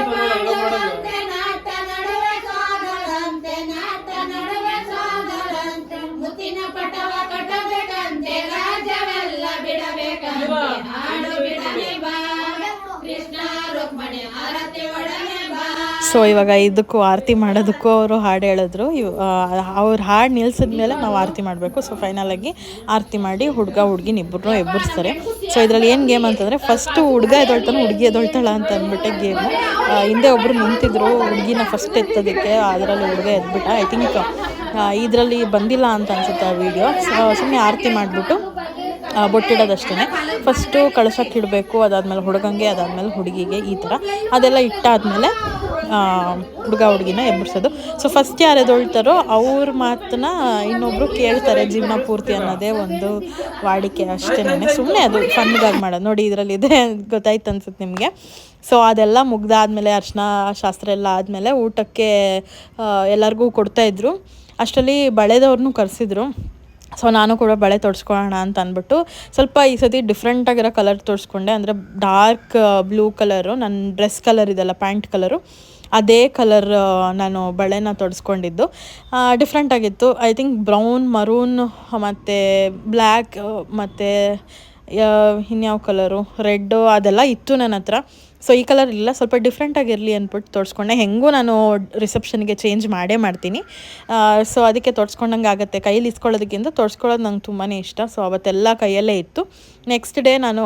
ಸೊ ಇವಾಗ ಇದಕ್ಕೂ ಆರತಿ ಮಾಡೋದಕ್ಕೂ ಅವರು ಹಾಡು ಹೇಳಿದ್ರು. ಇವ್ ಅವ್ರು ಹಾಡು ನಿಲ್ಸಿದ್ಮೇಲೆ ನಾವು ಆರತಿ ಮಾಡಬೇಕು. ಸೊ ಫೈನಲಾಗಿ ಆರತಿ ಮಾಡಿ ಹುಡುಗ, ಹುಡುಗಿನ ಇಬ್ಬರು ಎಬ್ಬರಿಸ್ತಾರೆ ಸೊ ಇದರಲ್ಲಿ ಏನು ಗೇಮ್ ಅಂತಂದರೆ ಫಸ್ಟು ಹುಡುಗ ಎದೊಳ್ತಾನೆ ಹುಡುಗಿ ಎದೊಳ್ತಾಳ ಅಂತ ಅಂದ್ಬಿಟ್ಟೆ ಗೇಮು ಹಿಂದೆ ಒಬ್ಬರು ನಿಂತಿದ್ರು. ಹುಡುಗಿನ ಫಸ್ಟ್ ಎತ್ತೋದಕ್ಕೆ ಅದರಲ್ಲಿ ಹುಡುಗ ಎದ್ಬಿಟ್ಟ. ಐ ಥಿಂಕ್ ಇದರಲ್ಲಿ ಬಂದಿಲ್ಲ ಅಂತ ಅನಿಸುತ್ತೆ ಆ ವಿಡಿಯೋ ಸುಮ್ಮನೆ ಆರತಿ ಮಾಡಿಬಿಟ್ಟು ಬೊಟ್ಟಿಡೋದಷ್ಟೇ ಫಸ್ಟು ಕಳಸಕ್ಕೆ ಇಡಬೇಕು, ಅದಾದಮೇಲೆ ಹುಡುಗಂಗೆ, ಅದಾದಮೇಲೆ ಹುಡುಗಿಗೆ ಈ ಥರ. ಅದೆಲ್ಲ ಇಟ್ಟಾದಮೇಲೆ ಹುಡುಗ ಹುಡುಗಿನ ಎಬ್ಬರಿಸೋದು ಸೊ ಫಸ್ಟ್ ಯಾರು ಎದೊಳ್ತಾರೋ ಅವ್ರ ಮಾತನ್ನ ಇನ್ನೊಬ್ಬರು ಕೇಳ್ತಾರೆ, ಜೀವನ ಪೂರ್ತಿ ಅನ್ನೋದೇ ಒಂದು ವಾಡಿಕೆ ಅಷ್ಟೇ ಸುಮ್ಮನೆ ಅದು ಫನ್ಗಾಗಿ ಮಾಡೋದು. ನೋಡಿ ಇದರಲ್ಲಿ ಇದೆ ಗೊತ್ತಾಯ್ತು ಅನ್ಸುತ್ತೆ ನಿಮಗೆ. ಸೊ ಅದೆಲ್ಲ ಮುಗ್ದಾದ್ಮೇಲೆ, ಅರ್ಶಿನ ಶಾಸ್ತ್ರ ಎಲ್ಲ ಆದಮೇಲೆ ಊಟಕ್ಕೆ ಎಲ್ಲರಿಗೂ ಕೊಡ್ತಾಯಿದ್ರು ಅಷ್ಟರಲ್ಲಿ ಬಳೆದವ್ರನ್ನೂ ಕರೆಸಿದ್ರು. ಸೊ ನಾನು ಕೂಡ ಬಳೆ ತೊಡ್ಸ್ಕೊಳ್ಳೋಣ ಅಂತ ಅಂದ್ಬಿಟ್ಟು ಸ್ವಲ್ಪ ಈ ಸತಿ ಡಿಫ್ರೆಂಟಾಗಿರೋ ಕಲರ್ ತೋರಿಸ್ಕೊಂಡೆ ಅಂದರೆ ಡಾರ್ಕ್ ಬ್ಲೂ ಕಲರು ನನ್ನ ಡ್ರೆಸ್ ಕಲರ್ ಇದೆಲ್ಲ ಪ್ಯಾಂಟ್ ಕಲರು ಅದೇ ಕಲರ್ ನಾನು ಬಳೆನ ತೊಡ್ಸ್ಕೊಂಡಿದ್ದು. ಡಿಫ್ರೆಂಟಾಗಿತ್ತು ಐ ಥಿಂಕ್ ಬ್ರೌನ್ ಮರೂನ್ ಮತ್ತು ಬ್ಲ್ಯಾಕ್ ಮತ್ತು ಇನ್ಯಾವ ಕಲರು ರೆಡ್ಡು ಅದೆಲ್ಲ ಇತ್ತು ನನ್ನ ಹತ್ರ. ಸೊ ಈ ಕಲರ್ ಇಲ್ಲ ಸ್ವಲ್ಪ ಡಿಫ್ರೆಂಟ್ ಆಗಿರಲಿ ಅಂದ್ಬಿಟ್ಟು ತೋರಿಸ್ಕೊಂಡೆ. ಹೆಂಗೂ ನಾನು ರಿಸೆಪ್ಷನ್ಗೆ ಚೇಂಜ್ ಮಾಡೇ ಮಾಡ್ತೀನಿ. ಸೊ ಅದಕ್ಕೆ ತೋರಿಸ್ಕೊಂಡಂಗೆ ಆಗುತ್ತೆ. ಕೈಯಲ್ಲಿ ಇಸ್ಕೊಳ್ಳೋದಕ್ಕಿಂತ ತೋರಿಸ್ಕೊಳ್ಳೋದು ನಂಗೆ ತುಂಬಾ ಇಷ್ಟ. ಸೊ ಅವತ್ತೆಲ್ಲ ಕೈಯಲ್ಲೇ ಇತ್ತು. ನೆಕ್ಸ್ಟ್ ಡೇ ನಾನು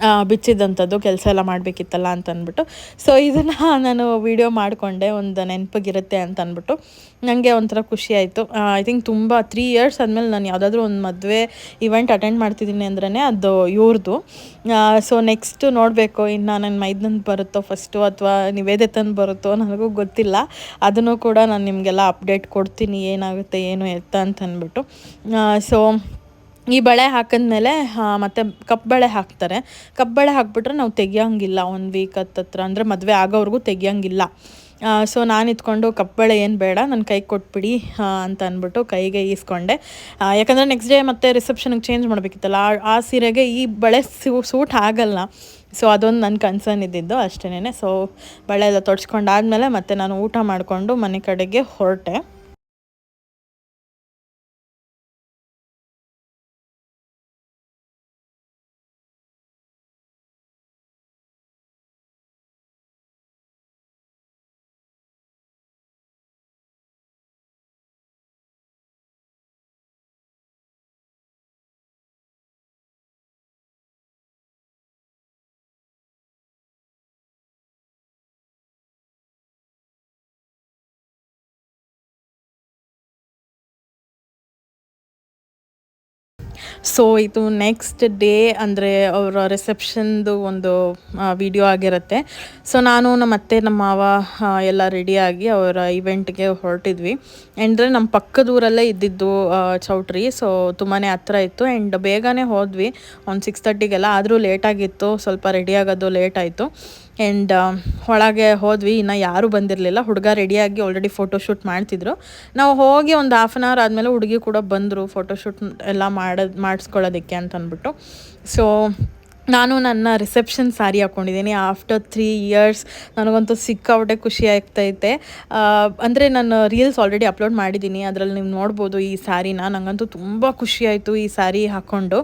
ಆ, ಬಿಚ್ಚಿದ್ದಂಥದ್ದು ಕೆಲಸ ಎಲ್ಲ ಮಾಡಬೇಕಿತ್ತಲ್ಲ ಅಂತ ಅಂದ್ಬಿಟ್ಟು ಸೊ ಇದನ್ನು ನಾನು ವೀಡಿಯೋ ಮಾಡಿಕೊಂಡೆ ಒಂದು ನೆನಪಿಗಿರುತ್ತೆ ಅಂತ ಅಂದ್ಬಿಟ್ಟು ನನಗೆ ಒಂಥರ ಖುಷಿ ಆಯಿತು. ಐ ಥಿಂಕ್ ತುಂಬ ತ್ರೀ ಇಯರ್ಸ್ ಆದಮೇಲೆ ನಾನು ಯಾವುದಾದ್ರೂ ಒಂದು ಮದುವೆ ಇವೆಂಟ್ ಅಟೆಂಡ್ ಮಾಡ್ತಿದ್ದೀನಿ ಅಂದ್ರೇ ಅದು ಇವ್ರದ್ದು ಸೊ ನೆಕ್ಸ್ಟ್ ನೋಡಬೇಕು ಇನ್ನು ನನ್ನ ಮೈದನಂದು ಬರುತ್ತೋ ಫಸ್ಟು ಅಥವಾ ನಿವೇದಿತಂದು ಬರುತ್ತೋ ನನಗೂ ಗೊತ್ತಿಲ್ಲ. ಅದನ್ನು ಕೂಡ ನಾನು ನಿಮಗೆಲ್ಲ ಅಪ್ಡೇಟ್ ಕೊಡ್ತೀನಿ ಏನಾಗುತ್ತೆ ಏನು ಎತ್ತ ಅಂತ ಅಂದ್ಬಿಟ್ಟು ಸೊ ಈ ಬಳೆ ಹಾಕಿದ್ಮೇಲೆ ಮತ್ತು ಕಪ್ಪು ಬಳೆ ಹಾಕ್ತಾರೆ. ಕಪ್ಪು ಬಳೆ ಹಾಕ್ಬಿಟ್ರೆ ನಾವು ತೆಗಿಯೋಂಗಿಲ್ಲ. ಒಂದು ವೀಕ್ ಹತ್ತತ್ರ ಅಂದರೆ ಮದುವೆ ಆಗೋವ್ರಿಗೂ ತೆಗಿಯೋಂಗಿಲ್ಲ. ಸೊ ನಾನು ಇತ್ಕೊಂಡು ಕಪ್ಪಳೆ ಏನು ಬೇಡ ನನ್ನ ಕೈಗೆ ಕೊಟ್ಬಿಡಿ ಅಂತ ಅಂದ್ಬಿಟ್ಟು ಕೈಗೆ ಈಸ್ಕೊಂಡೆ. ಯಾಕಂದರೆ ನೆಕ್ಸ್ಟ್ ಡೇ ಮತ್ತೆ ರಿಸೆಪ್ಷನ್ಗೆ ಚೇಂಜ್ ಮಾಡಬೇಕಿತ್ತಲ್ಲ. ಆ- ಆ ಸೀರೆಗೆ ಈ ಬಳೆ ಸೂಟ್ ಆಗಲ್ಲ. ಸೊ ಅದೊಂದು ನನ್ನ ಕನ್ಸರ್ನ್ ಇದ್ದಿದ್ದು ಅಷ್ಟೇ ಸೊ ಬಳೆ ಎಲ್ಲ ತೊಡ್ಸ್ಕೊಂಡಾದ್ಮೇಲೆ ಮತ್ತೆ ನಾನು ಊಟ ಮಾಡಿಕೊಂಡು ಮನೆ ಕಡೆಗೆ ಹೊರಟೆ. ಸೊ ಇದು ನೆಕ್ಸ್ಟ್ ಡೇ ಅಂದರೆ ಅವರ ರಿಸೆಪ್ಷನ್ದು ಒಂದು ವಿಡಿಯೋ ಆಗಿರುತ್ತೆ. ಸೊ ನಾನು ನಮ್ಮ ಅತ್ತೆ, ನಮ್ಮ ಮಾವ ಎಲ್ಲ ರೆಡಿಯಾಗಿ ಅವರ ಇವೆಂಟ್ಗೆ ಹೊರಟಿದ್ವಿ. ಅಂದರೆ ನಮ್ಮ ಪಕ್ಕದ ಊರಲ್ಲೇ ಇದ್ದಿದ್ದು ಚೌಟ್ರಿ. ಸೊ ತುಂಬಾ ಹತ್ರ ಇತ್ತು. ಆ್ಯಂಡ್ ಬೇಗನೆ ಹೋದ್ವಿ. ಒಂದು ಸಿಕ್ಸ್ ತರ್ಟಿಗೆಲ್ಲ ಆದರೂ ಲೇಟಾಗಿತ್ತು ಸ್ವಲ್ಪ ರೆಡಿ ಆಗೋದು ಲೇಟ್ ಆಯಿತು. ಆ್ಯಂಡ್ ಒಳಗೆ ಹೋದ್ವಿ. ಇನ್ನು ಯಾರೂ ಬಂದಿರಲಿಲ್ಲ. ಹುಡುಗ ರೆಡಿಯಾಗಿ ಆಲ್ರೆಡಿ ಫೋಟೋಶೂಟ್ ಮಾಡ್ತಿದ್ರು. ನಾವು ಹೋಗಿ ಒಂದು ಹಾಫ್ ಆನ್ ಅವರ್ ಆದಮೇಲೆ ಹುಡುಗಿ ಕೂಡ ಬಂದರು ಫೋಟೋಶೂಟ್ ಎಲ್ಲ ಮಾಡೋದು ಮಾಡಿಸ್ಕೊಳ್ಳೋದಕ್ಕೆ ಅಂತ ಅಂದ್ಬಿಟ್ಟು ಸೊ ನಾನು ನನ್ನ ರಿಸೆಪ್ಷನ್ ಸ್ಯಾರಿ ಹಾಕ್ಕೊಂಡಿದ್ದೀನಿ ಆಫ್ಟರ್ ತ್ರೀ ಇಯರ್ಸ್ ನನಗಂತೂ ಸಿಕ್ಕಾಪಟ್ಟೆ ಖುಷಿ ಆಗ್ತೈತೆ. ಅಂದರೆ ನಾನು ರೀಲ್ಸ್ ಆಲ್ರೆಡಿ ಅಪ್ಲೋಡ್ ಮಾಡಿದ್ದೀನಿ. ಅದರಲ್ಲಿ ನೀವು ನೋಡ್ಬೋದು ಈ ಸ್ಯಾರಿನ ನನಗಂತೂ ತುಂಬ ಖುಷಿ ಆಯಿತು ಈ ಸ್ಯಾರಿ ಹಾಕ್ಕೊಂಡು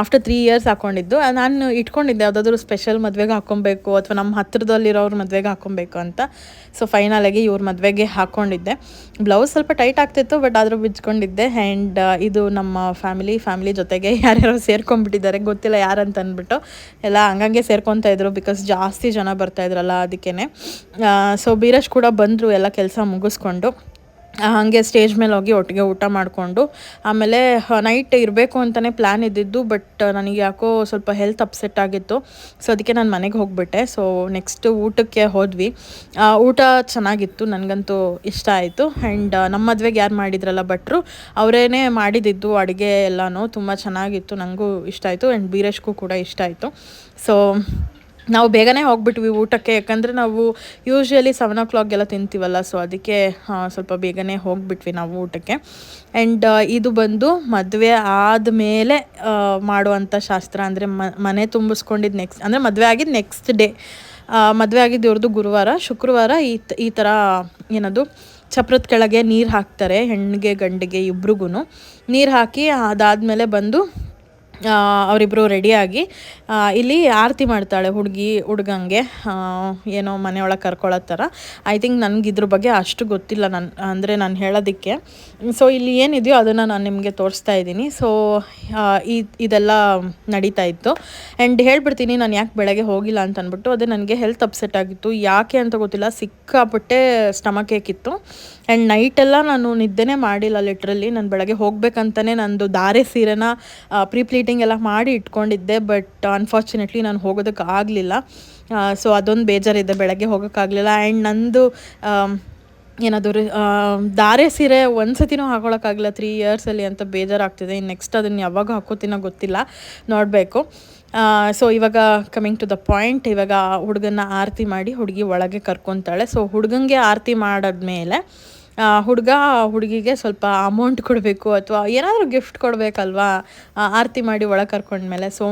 ಆಫ್ಟರ್ ತ್ರೀ ಇಯರ್ಸ್ ಹಾಕ್ಕೊಂಡಿದ್ದು ನಾನು ಇಟ್ಕೊಂಡಿದ್ದೆ ಯಾವುದಾದ್ರೂ ಸ್ಪೆಷಲ್ ಮದುವೆಗೆ ಹಾಕ್ಕೊಬೇಕು ಅಥವಾ ನಮ್ಮ ಹತ್ರದಲ್ಲಿರೋರು ಮದುವೆಗೆ ಹಾಕ್ಕೊಬೇಕು ಅಂತ. ಸೊ ಫೈನಲಾಗಿ ಇವ್ರ ಮದುವೆಗೆ ಹಾಕ್ಕೊಂಡಿದ್ದೆ ಬ್ಲೌಸ್ ಸ್ವಲ್ಪ ಟೈಟ್ ಆಗ್ತಿತ್ತು ಬಟ್ ಆದರೂ ಬಿಚ್ಕೊಂಡಿದ್ದೆ. ಆ್ಯಂಡ್ ಇದು ನಮ್ಮ ಫ್ಯಾಮಿಲಿ ಫ್ಯಾಮಿಲಿ ಜೊತೆಗೆ ಯಾರ್ಯಾರೋ ಸೇರ್ಕೊಂಡ್ಬಿಟ್ಟಿದ್ದಾರೆ. ಗೊತ್ತಿಲ್ಲ ಯಾರಂತ ಅಂದ್ಬಿಟ್ಟು. ಎಲ್ಲ ಹಂಗಂಗೆ ಸೇರ್ಕೊತಾ ಇದ್ರು ಬಿಕಾಸ್ ಜಾಸ್ತಿ ಜನ ಬರ್ತಾ ಇದ್ರಲ್ಲ ಅದಕ್ಕೇ ಸೊ ಬೀರಜ್ ಕೂಡ ಬಂದರು ಎಲ್ಲ ಕೆಲಸ ಮುಗಿಸ್ಕೊಂಡು. ಹಾಗೆ ಸ್ಟೇಜ್ ಮೇಲೆ ಹೋಗಿ ಒಟ್ಟಿಗೆ ಊಟ ಮಾಡಿಕೊಂಡು, ಆಮೇಲೆ ನೈಟ್ ಇರಬೇಕು ಅಂತಲೇ ಪ್ಲ್ಯಾನ್ ಇದ್ದಿದ್ದು ಬಟ್ ನನಗೆ ಯಾಕೋ ಸ್ವಲ್ಪ ಹೆಲ್ತ್ ಅಪ್ಸೆಟ್ ಆಗಿತ್ತು. ಸೊ ಅದಕ್ಕೆ ನಾನು ಮನೆಗೆ ಹೋಗಿಬಿಟ್ಟೆ. ಸೊ ನೆಕ್ಸ್ಟ್ ಊಟಕ್ಕೆ ಹೋದ್ವಿ. ಊಟ ಚೆನ್ನಾಗಿತ್ತು, ನನಗಂತೂ ಇಷ್ಟ ಆಯಿತು. ಆ್ಯಂಡ್ ನಮ್ಮ ಮದುವೆಗೆ ಯಾರು ಮಾಡಿದ್ರಲ್ಲ ಭಟ್ರು, ಅವರೇನೆ ಮಾಡಿದಿದ್ದು ಅಡುಗೆ ಎಲ್ಲನೂ, ತುಂಬ ಚೆನ್ನಾಗಿತ್ತು ನನಗೂ ಇಷ್ಟ ಆಯಿತು. ಆ್ಯಂಡ್ ಬೀರೇಶ್ಗೂ ಕೂಡ ಇಷ್ಟ ಆಯಿತು. ಸೊ ನಾವು ಬೇಗನೆ ಹೋಗ್ಬಿಟ್ವಿ ಊಟಕ್ಕೆ, ಯಾಕಂದರೆ ನಾವು ಯೂಶ್ವಲಿ ಸೆವೆನ್ ಓ ಕ್ಲಾಕ್ಗೆಲ್ಲ ತಿಂತೀವಲ್ಲ ಸೊ ಅದಕ್ಕೆ ಸ್ವಲ್ಪ ಬೇಗನೆ ಹೋಗ್ಬಿಟ್ವಿ ನಾವು ಊಟಕ್ಕೆ. ಆ್ಯಂಡ್ ಇದು ಬಂದು ಮದುವೆ ಆದಮೇಲೆ ಮಾಡುವಂಥ ಶಾಸ್ತ್ರ ಅಂದರೆ ಮನೆ ತುಂಬಿಸ್ಕೊಂಡಿದ್ದು ನೆಕ್ಸ್ಟ್ ಅಂದರೆ ಮದುವೆ ಆಗಿದ್ದು ನೆಕ್ಸ್ಟ್ ಡೇ ಮದುವೆ ಆಗಿದ್ದು ಇವ್ರದ್ದು ಗುರುವಾರ, ಶುಕ್ರವಾರ ಈ ಈ ಥರ ಏನದು, ಚಪ್ರದ ಕೆಳಗೆ ನೀರು ಹಾಕ್ತಾರೆ, ಹೆಣ್ಣಿಗೆ ಗಂಡಿಗೆ ಇಬ್ರಿಗೂ ನೀರು ಹಾಕಿ ಅದಾದಮೇಲೆ ಬಂದು ಅವರಿಬ್ಬರು ರೆಡಿಯಾಗಿ ಇಲ್ಲಿ ಆರತಿ ಮಾಡ್ತಾಳೆ ಹುಡುಗಿ, ಹುಡುಗಂಗೆ ಏನೋ ಮನೆಯೊಳಗೆ ಕರ್ಕೊಳ್ಳೋ ಥರ ಐ ಥಿಂಕ್ ನನಗೆ ಇದ್ರ ಬಗ್ಗೆ ಅಷ್ಟು ಗೊತ್ತಿಲ್ಲ ನನ್ನ ಅಂದರೆ ನಾನು ಹೇಳೋದಕ್ಕೆ. ಸೊ ಇಲ್ಲಿ ಏನಿದೆಯೋ ಅದನ್ನು ನಾನು ನಿಮಗೆ ತೋರಿಸ್ತಾ ಇದ್ದೀನಿ. ಸೊ ಇದೆಲ್ಲ ನಡೀತಾ ಇತ್ತು. ಆ್ಯಂಡ್ ಹೇಳ್ಬಿಡ್ತೀನಿ, ನಾನು ಯಾಕೆ ಬೆಳಗ್ಗೆ ಹೋಗಿಲ್ಲ ಅಂತ ಅಂದ್ಬಿಟ್ಟು, ಅದೇ ನನಗೆ ಹೆಲ್ತ್ ಅಪ್ಸೆಟ್ ಆಗಿತ್ತು. ಯಾಕೆ ಅಂತ ಗೊತ್ತಿಲ್ಲ, ಸಿಕ್ಕಾಪಟ್ಟೆ ಸ್ಟಮಕ್ ಏಕಿತ್ತು ಆ್ಯಂಡ್ ನೈಟೆಲ್ಲ ನಾನು ನಿದ್ದೆನೇ ಮಾಡಿಲ್ಲ ಲಿಟ್ರಲ್ಲಿ ನಾನು ಬೆಳಗ್ಗೆ ಹೋಗಬೇಕಂತಲೇ ನಂದು ದಾರೆ ಸೀರೆನ ಪ್ಲೀಟಿಂಗ್ ಎಲ್ಲ ಮಾಡಿ ಇಟ್ಕೊಂಡಿದ್ದೆ ಬಟ್ ಅನ್ಫಾರ್ಚುನೇಟ್ಲಿ ನಾನು ಹೋಗೋದಕ್ಕೆ ಆಗಲಿಲ್ಲ. ಸೊ ಅದೊಂದು ಬೇಜಾರಿದೆ, ಬೆಳಗ್ಗೆ ಹೋಗೋಕ್ಕಾಗಲಿಲ್ಲ ಆ್ಯಂಡ್ ನಂದು ಏನಾದರೂ ದಾರೆ ಸೀರೆ ಒಂದು ಸತಿನೂ ಹಾಕೊಳಕ್ಕಾಗಲ್ಲ ತ್ರೀ ಇಯರ್ಸಲ್ಲಿ ಅಂತ ಬೇಜಾರಾಗ್ತಿದೆ. ನೆಕ್ಸ್ಟ್ ಅದನ್ನು ಯಾವಾಗ ಹಾಕೋತೀನೋ ಗೊತ್ತಿಲ್ಲ. ನೋಡಬೇಕು. ಸೊ ಇವಾಗ ಕಮಿಂಗ್ ಟು ದ ಪಾಯಿಂಟ್ ಇವಾಗ ಹುಡುಗನ ಆರತಿ ಮಾಡಿ ಹುಡುಗಿ ಒಳಗೆ ಕರ್ಕೊತಾಳೆ. ಸೊ ಹುಡುಗಂಗೆ ಆರತಿ ಮಾಡಾದ್ಮೇಲೆ ಹುಡುಗ ಹುಡುಗಿಗೆ ಸ್ವಲ್ಪ ಅಮೌಂಟ್ ಕೊಡಬೇಕು ಅಥವಾ ಏನಾದರೂ ಗಿಫ್ಟ್ ಕೊಡಬೇಕಲ್ವಾ? ಆರತಿ ಮಾಡಿ ಒಳಗೆ ಕರ್ಕೊಂಡ್ಮೇಲೆ ಸೊ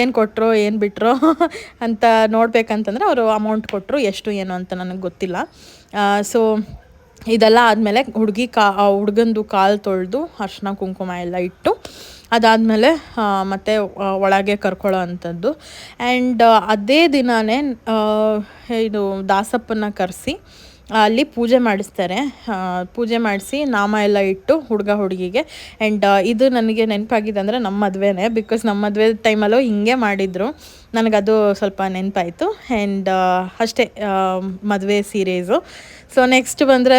ಏನು ಕೊಟ್ಟರು ಏನು ಬಿಟ್ಟರು ಅಂತ ನೋಡ್ಬೇಕಂತಂದ್ರೆ ಅವರು ಅಮೌಂಟ್ ಕೊಟ್ಟರು ಎಷ್ಟು, ಏನು ಅಂತ ನನಗೆ ಗೊತ್ತಿಲ್ಲ. ಸೊ ಇದೆಲ್ಲ ಆದಮೇಲೆ ಹುಡುಗಿ ಕಾ ಹುಡುಗಂದು ಕಾಲು ತೊಳೆದು ಅರ್ಶಿನ, ಕುಂಕುಮ ಎಲ್ಲ ಇಟ್ಟು ಅದಾದಮೇಲೆ ಮತ್ತೆ ಒಳಗೆ ಕರ್ಕೊಳ್ಳೋ ಅಂಥದ್ದು. ಆ್ಯಂಡ್ ಅದೇ ದಿನವೇ ಇದು ದಾಸಪ್ಪನ ಕರೆಸಿ ಅಲ್ಲಿ ಪೂಜೆ ಮಾಡಿಸ್ತಾರೆ. ಪೂಜೆ ಮಾಡಿಸಿ ನಾಮ ಎಲ್ಲ ಇಟ್ಟು ಹುಡುಗ ಹುಡುಗಿಗೆ. ಆ್ಯಂಡ್ ಇದು ನನಗೆ ನೆನಪಾಗಿದೆ ಅಂದರೆ ನಮ್ಮ ಮದುವೆನೇ ಬಿಕಾಸ್ ನಮ್ಮ ಮದುವೆ ಟೈಮಲ್ಲೂ ಹಿಂಗೆ ಮಾಡಿದರು. ನನಗದು ಸ್ವಲ್ಪ ನೆನಪಾಯಿತು. ಆ್ಯಂಡ್ ಅಷ್ಟೇ ಮದುವೆ ಸೀರೀಸು ಸೊ ನೆಕ್ಸ್ಟ್ ಬಂದರೆ,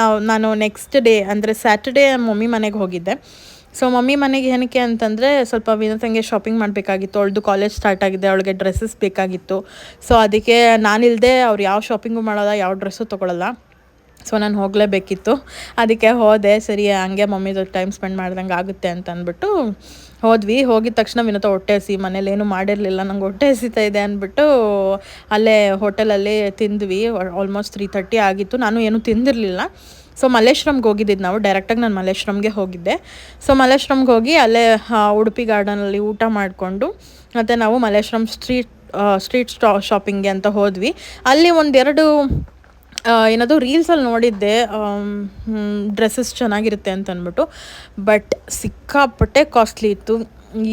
ನಾವು, ನಾನು ನೆಕ್ಸ್ಟ್ ಡೇ ಅಂದರೆ ಸ್ಯಾಟರ್ಡೇ ಮಮ್ಮಿ ಮನೆಗೆ ಹೋಗಿದ್ದೆ. ಸೊ ಮಮ್ಮಿ ಮನೆಗೆ ಏನಕ್ಕೆ ಅಂತಂದರೆ ಸ್ವಲ್ಪ ವಿನೋತಂಗೆ ಶಾಪಿಂಗ್ ಮಾಡಬೇಕಾಗಿತ್ತು. ಅವಳದು ಕಾಲೇಜ್ ಸ್ಟಾರ್ಟ್ ಆಗಿದೆ, ಅವಳಿಗೆ ಡ್ರೆಸ್ಸಸ್ ಬೇಕಾಗಿತ್ತು. ಸೊ ಅದಕ್ಕೆ ನಾನಿಲ್ಲದೆ ಅವ್ರು ಯಾವ ಶಾಪಿಂಗು ಮಾಡೋಲ್ಲ, ಯಾವ ಡ್ರೆಸ್ಸು ತೊಗೊಳಲ್ಲ. ಸೊ ನಾನು ಹೋಗಲೇಬೇಕಿತ್ತು. ಅದಕ್ಕೆ ಹೋದೆ, ಸರಿ, ಹಂಗೆ ಮಮ್ಮಿದು ಟೈಮ್ ಸ್ಪೆಂಡ್ ಮಾಡ್ದಂಗೆ ಆಗುತ್ತೆ ಅಂತ ಅಂದ್ಬಿಟ್ಟು ಹೋದ್ವಿ. ಹೋಗಿದ ತಕ್ಷಣ ವಿನತ ಹೊಟ್ಟೆ ಹಸಿ ಮನೇಲಿ ಏನು ಮಾಡಿರಲಿಲ್ಲ, ನಂಗೆ ಹೊಟ್ಟೆ ಹಸಿತಾ ಇದೆ ಅಂದ್ಬಿಟ್ಟು ಅಲ್ಲೇ ಹೋಟೆಲಲ್ಲಿ ತಿಂದ್ವಿ. ಆಲ್ಮೋಸ್ಟ್ ತ್ರೀ ತರ್ಟಿ ಆಗಿತ್ತು. ನಾನು ಏನು ತಿಂದಿರಲಿಲ್ಲ. ಸೊ ಮಲ್ಲೇಶ್ವರಂಗೆ ಹೋಗಿದ್ದಿದ್ದು ನಾವು. ಡೈರೆಕ್ಟಾಗಿ ನಾನು ಮಲ್ಲೇಶ್ವರಂಗೆ ಹೋಗಿದ್ದೆ. ಸೊ ಮಲ್ಲೇಶ್ವರಂಗೆ ಹೋಗಿ ಅಲ್ಲೇ ಉಡುಪಿ ಗಾರ್ಡನಲ್ಲಿ ಊಟ ಮಾಡಿಕೊಂಡು, ಮತ್ತು ನಾವು ಮಲ್ಲೇಶ್ವರಂ ಸ್ಟ್ರೀಟ್ ಸ್ಟ್ರೀಟ್ ಸ್ಟಾ ಶಾಪಿಂಗ್ಗೆ ಅಂತ ಹೋದ್ವಿ. ಅಲ್ಲಿ ಒಂದೆರಡು ಏನದು ರೀಲ್ಸಲ್ಲಿ ನೋಡಿದ್ದೆ ಡ್ರೆಸ್ಸಸ್ ಚೆನ್ನಾಗಿರುತ್ತೆ ಅಂತ ಅಂದ್ಬಿಟ್ಟು ಬಟ್ ಸಿಕ್ಕಾಪಟ್ಟೆ ಕಾಸ್ಟ್ಲಿ ಇತ್ತು.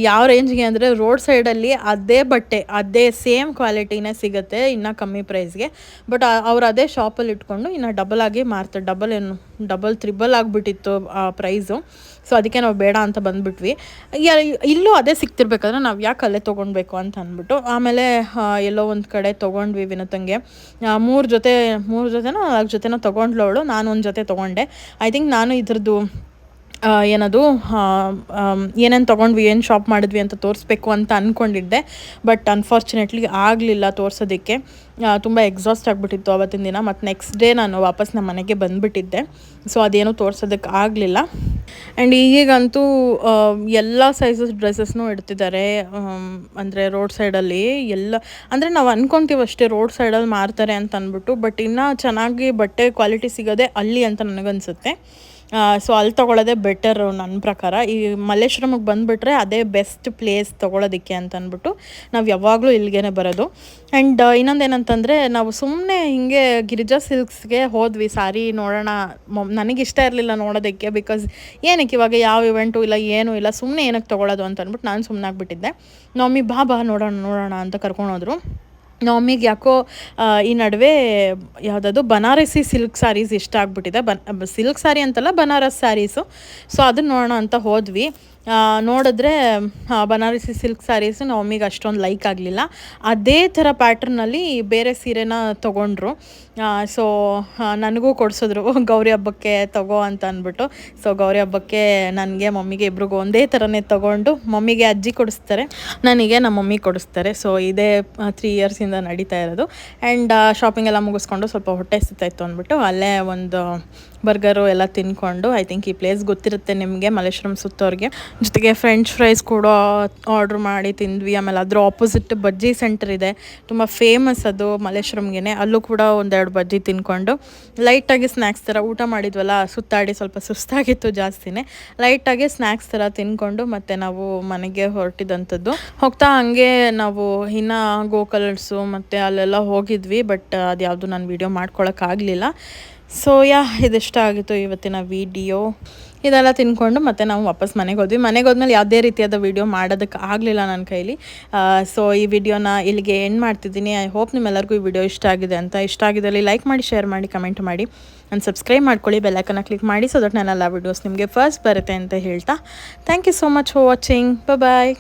ಯಾವ ರೇಂಜ್ಗೆ ಅಂದರೆ ರೋಡ್ ಸೈಡಲ್ಲಿ ಅದೇ ಬಟ್ಟೆ, ಅದೇ ಸೇಮ್ ಕ್ವಾಲಿಟಿನೇ ಸಿಗುತ್ತೆ ಇನ್ನು ಕಮ್ಮಿ ಪ್ರೈಸ್ಗೆ ಬಟ್ ಅವ್ರು ಅದೇ ಶಾಪಲ್ಲಿ ಇಟ್ಕೊಂಡು ಇನ್ನು ಡಬಲ್ ಆಗಿ ಮಾರ್ತಾರೆ ಡಬಲ್ ಏನು ಡಬಲ್ ತ್ರಿಬಲ್ ಆಗಿಬಿಟ್ಟಿತ್ತು, ಆ ಪ್ರೈಸು ಸೊ ಅದಕ್ಕೆ ನಾವು ಬೇಡ ಅಂತ ಬಂದುಬಿಟ್ವಿ. ಇಲ್ಲೂ ಅದೇ ಸಿಕ್ತಿರ್ಬೇಕಾದ್ರೆ ನಾವು ಯಾಕೆ ಅಲ್ಲೇ ತೊಗೊಳ್ಬೇಕು ಅಂತ ಅಂದ್ಬಿಟ್ಟು. ಆಮೇಲೆ ಎಲ್ಲೋ ಒಂದು ಕಡೆ ತೊಗೊಂಡ್ವಿ ವಿನತಂಗೆ. ಮೂರು ಜೊತೆ, ಮೂರು ಜೊತೆನೋ, ನಾಲ್ಕು ಜೊತೆನೋ ತೊಗೊಂಡ್ಲವಳು ನಾನು ಒಂದು ಜೊತೆ ತೊಗೊಂಡೆ. ಐ ಥಿಂಕ್ ನಾನು ಇದ್ರದ್ದು ಏನದು ಏನೇನು ತೊಗೊಂಡ್ವಿ ಏನು ಶಾಪ್ ಮಾಡಿದ್ವಿ ಅಂತ ತೋರಿಸ್ಬೇಕು ಅಂತ ಅಂದ್ಕೊಂಡಿದ್ದೆ ಬಟ್ ಅನ್ಫಾರ್ಚುನೇಟ್ಲಿ ಆಗಲಿಲ್ಲ ತೋರಿಸೋದಕ್ಕೆ. ತುಂಬ ಎಕ್ಸಾಸ್ಟ್ ಆಗಿಬಿಟ್ಟಿತ್ತು ಅವತ್ತಿನ ದಿನ. ಮತ್ತು ನೆಕ್ಸ್ಟ್ ಡೇ ನಾನು ವಾಪಸ್ ನಮ್ಮ ಮನೆಗೆ ಬಂದುಬಿಟ್ಟಿದ್ದೆ. ಸೊ ಅದೇನು ತೋರಿಸೋದಕ್ಕೆ ಆಗಲಿಲ್ಲ. ಆ್ಯಂಡ್ ಈಗಂತೂ ಆ, ಎಲ್ಲ ಸೈಜಸ್ ಡ್ರೆಸ್ಸಸ್ನೂ ಇಡ್ತಿದ್ದಾರೆ. ಅಂದರೆ ರೋಡ್ ಸೈಡಲ್ಲಿ ಎಲ್ಲ ಅಂದರೆ ನಾವು ಅಂದ್ಕೊತೀವಿ ಅಷ್ಟೇ ರೋಡ್ ಸೈಡಲ್ಲಿ ಮಾರ್ತಾರೆ ಅಂತ ಅಂದ್ಬಿಟ್ಟು ಬಟ್ ಇನ್ನೂ ಚೆನ್ನಾಗಿ ಬಟ್ಟೆ ಕ್ವಾಲಿಟಿ ಸಿಗೋದೇ ಅಲ್ಲಿ ಅಂತ ನನಗನ್ಸುತ್ತೆ. ಸೊ ಅಲ್ಲಿ ತೊಗೊಳ್ಳೋದೇ ಬೆಟರು ನನ್ನ ಪ್ರಕಾರ. ಈ ಮಲ್ಲೇಶ್ವರಮಿಗೆ ಬಂದುಬಿಟ್ರೆ ಅದೇ ಬೆಸ್ಟ್ ಪ್ಲೇಸ್ ತೊಗೊಳೋದಕ್ಕೆ ಅಂತಂದ್ಬಿಟ್ಟು ನಾವು ಯಾವಾಗಲೂ ಇಲ್ಲಿಗೇ ಬರೋದು. ಆ್ಯಂಡ್ ಇನ್ನೊಂದು ಏನಂತಂದರೆ ನಾವು ಸುಮ್ಮನೆ ಹಿಂಗೆ ಗಿರಿಜಾ ಸಿಲ್ಕ್ಸ್ಗೆ ಹೋದ್ವಿ, ಸಾರಿ ನೋಡೋಣ ನನಗೆ ಇಷ್ಟ ಇರಲಿಲ್ಲ ನೋಡೋದಕ್ಕೆ ಬಿಕಾಸ್ ಏನಕ್ಕೆ ಇವಾಗ ಯಾವ ಇವೆಂಟು ಇಲ್ಲ, ಏನೂ ಇಲ್ಲ ಸುಮ್ಮನೆ ಏನಕ್ಕೆ ತೊಗೊಳೋದು ಅಂತ ಅಂದ್ಬಿಟ್ಟು ನಾನು ಸುಮ್ಮನೆ ಆಗಿಬಿಟ್ಟಿದ್ದೆ. ನಮ್ಮಿ ಬಾ ಬಾ, ನೋಡೋಣ ನೋಡೋಣ ಅಂತ ಕರ್ಕೊಂಡೋದ್ರು. ನಮ್ಮಿಗೆ ಯಾಕೋ ಈ ನಡುವೆ ಯಾವುದಾದ್ರು ಬನಾರಸಿ ಸಿಲ್ಕ್ ಸ್ಯಾರೀಸ್ ಇಷ್ಟ ಆಗಿಬಿಟ್ಟಿದೆ. ಬನ್ ಸಿಲ್ಕ್ ಸ್ಯಾರಿ ಅಂತಲ್ಲ ಬನಾರಸ್ ಸ್ಯಾರೀಸು ಸೊ ಅದನ್ನ ನೋಡೋಣ ಅಂತ ಹೋದ್ವಿ. ನೋಡಿದ್ರೆ ಬನಾರಸಿ ಸಿಲ್ಕ್ ಸ್ಯಾರೀಸು ನಮ್ಮಿಗೆ ಅಷ್ಟೊಂದು ಲೈಕ್ ಆಗಲಿಲ್ಲ. ಅದೇ ಥರ ಪ್ಯಾಟ್ರನಲ್ಲಿ ಬೇರೆ ಸೀರೆನ ತೊಗೊಂಡ್ರು. ಸೊ ನನಗೂ ಕೊಡಿಸಿದ್ರು. ಗೌರಿ ಹಬ್ಬಕ್ಕೆ ತಗೋ ಅಂತ ಅಂದ್ಬಿಟ್ಟು. ಸೊ ಗೌರಿ ಹಬ್ಬಕ್ಕೆ ನನಗೆ, ಮಮ್ಮಿಗೆ ಇಬ್ರಿಗೂ ಒಂದೇ ಥರನೇ ತೊಗೊಂಡು ಮಮ್ಮಿಗೆ ಅಜ್ಜಿ ಕೊಡಿಸ್ತಾರೆ. ನನಗೆ ನಮ್ಮ ಮಮ್ಮಿ ಕೊಡಿಸ್ತಾರೆ. ಸೊ ಇದೇ ತ್ರೀ ಇಯರ್ಸಿಂದ ನಡೀತಾ ಇರೋದು. ಆ್ಯಂಡ್ ಶಾಪಿಂಗ್ ಎಲ್ಲ ಮುಗಿಸ್ಕೊಂಡು ಸ್ವಲ್ಪ ಹೊಟ್ಟೆ ಸುತ್ತಾಯಿತು ಅಂದ್ಬಿಟ್ಟು ಅಲ್ಲೇ ಒಂದು ಬರ್ಗರು ಎಲ್ಲ ತಿನ್ಕೊಂಡು ಐ ಥಿಂಕ್ ಈ ಪ್ಲೇಸ್ ಗೊತ್ತಿರುತ್ತೆ ನಿಮಗೆ ಮಲೇಶ್ವರಂ ಸುತ್ತೋರಿಗೆ. ಜೊತೆಗೆ ಫ್ರೆಂಚ್ ಫ್ರೈಸ್ ಕೂಡ ಆರ್ಡ್ರ್ ಮಾಡಿ ತಿಂದ್ವಿ. ಆಮೇಲೆ ಅದ್ರ ಆಪೋಸಿಟ್ ಬಜ್ಜಿ ಸೆಂಟರ್ ಇದೆ. ತುಂಬ ಫೇಮಸ್ ಅದು ಮಲೇಶ್ವರಂಗೆ ಅಲ್ಲೂ ಕೂಡ ಒಂದೆರಡು ಬಜ್ಜಿ ತಿನ್ಕೊಂಡು ಲೈಟಾಗಿ ಸ್ನ್ಯಾಕ್ಸ್ ಥರ ಊಟ ಮಾಡಿದ್ವಲ್ಲ, ಸುತ್ತಾಡಿ ಸ್ವಲ್ಪ ಸುಸ್ತಾಗಿತ್ತು ಜಾಸ್ತಿನೇ. ಲೈಟಾಗಿ ಸ್ನ್ಯಾಕ್ಸ್ ಥರ ತಿನ್ಕೊಂಡು ಮತ್ತು ನಾವು ಮನೆಗೆ ಹೊರಟಿದಂಥದ್ದು. ಹೋಗ್ತಾ ಹಂಗೆ ನಾವು ಇನ್ನು ಗೋಕಲರ್ಸು ಮತ್ತು ಅಲ್ಲೆಲ್ಲ ಹೋಗಿದ್ವಿ ಬಟ್ ಅದು ಯಾವುದು ನಾನು ವೀಡಿಯೋ ಮಾಡ್ಕೊಳಕ್ಕಾಗಲಿಲ್ಲ. ಸೊ ಯಾ ಇದಿಷ್ಟ ಆಗಿತ್ತು ಇವತ್ತಿನ ವಿಡಿಯೋ. ಇದೆಲ್ಲ ತಿನ್ಕೊಂಡು ಮತ್ತೆ ನಾವು ವಾಪಸ್ ಮನೆಗೆ ಹೋದ್ವಿ. ಮನೆಗೆ ಹೋದ್ಮೇಲೆ ಯಾವುದೇ ರೀತಿಯಾದ ವಿಡಿಯೋ ಮಾಡೋದಕ್ಕೆ ಆಗಲಿಲ್ಲ ನನ್ನ ಕೈಲಿ. ಸೊ ಈ ವಿಡಿಯೋನ ಇಲ್ಲಿಗೆ ಎಂಡ್ ಮಾಡ್ತಿದ್ದೀನಿ. ಐ ಹೋಪ್ ನಿಮ್ಮೆಲ್ಲರಿಗೂ ಈ ವಿಡಿಯೋ ಇಷ್ಟ ಆಗಿದೆ ಅಂತ. ಇಷ್ಟ ಆಗಿದ್ದಲ್ಲಿ ಲೈಕ್ ಮಾಡಿ ಶೇರ್ ಮಾಡಿ ಕಮೆಂಟ್ ಮಾಡಿ. ಆ್ಯಂಡ್ ಸಬ್ಸ್ಕ್ರೈಬ್ ಮಾಡ್ಕೊಳ್ಳಿ ಬೆಲ್ಲೈಕನ್ನ ಕ್ಲಿಕ್ ಮಾಡಿ ಸೊ ದಟ್ ನನ್ನೆಲ್ಲ ವಿಡಿಯೋಸ್ ನಿಮಗೆ ಫಸ್ಟ್ ಬರುತ್ತೆ ಅಂತ ಹೇಳ್ತಾ. Thank you so much for watching bye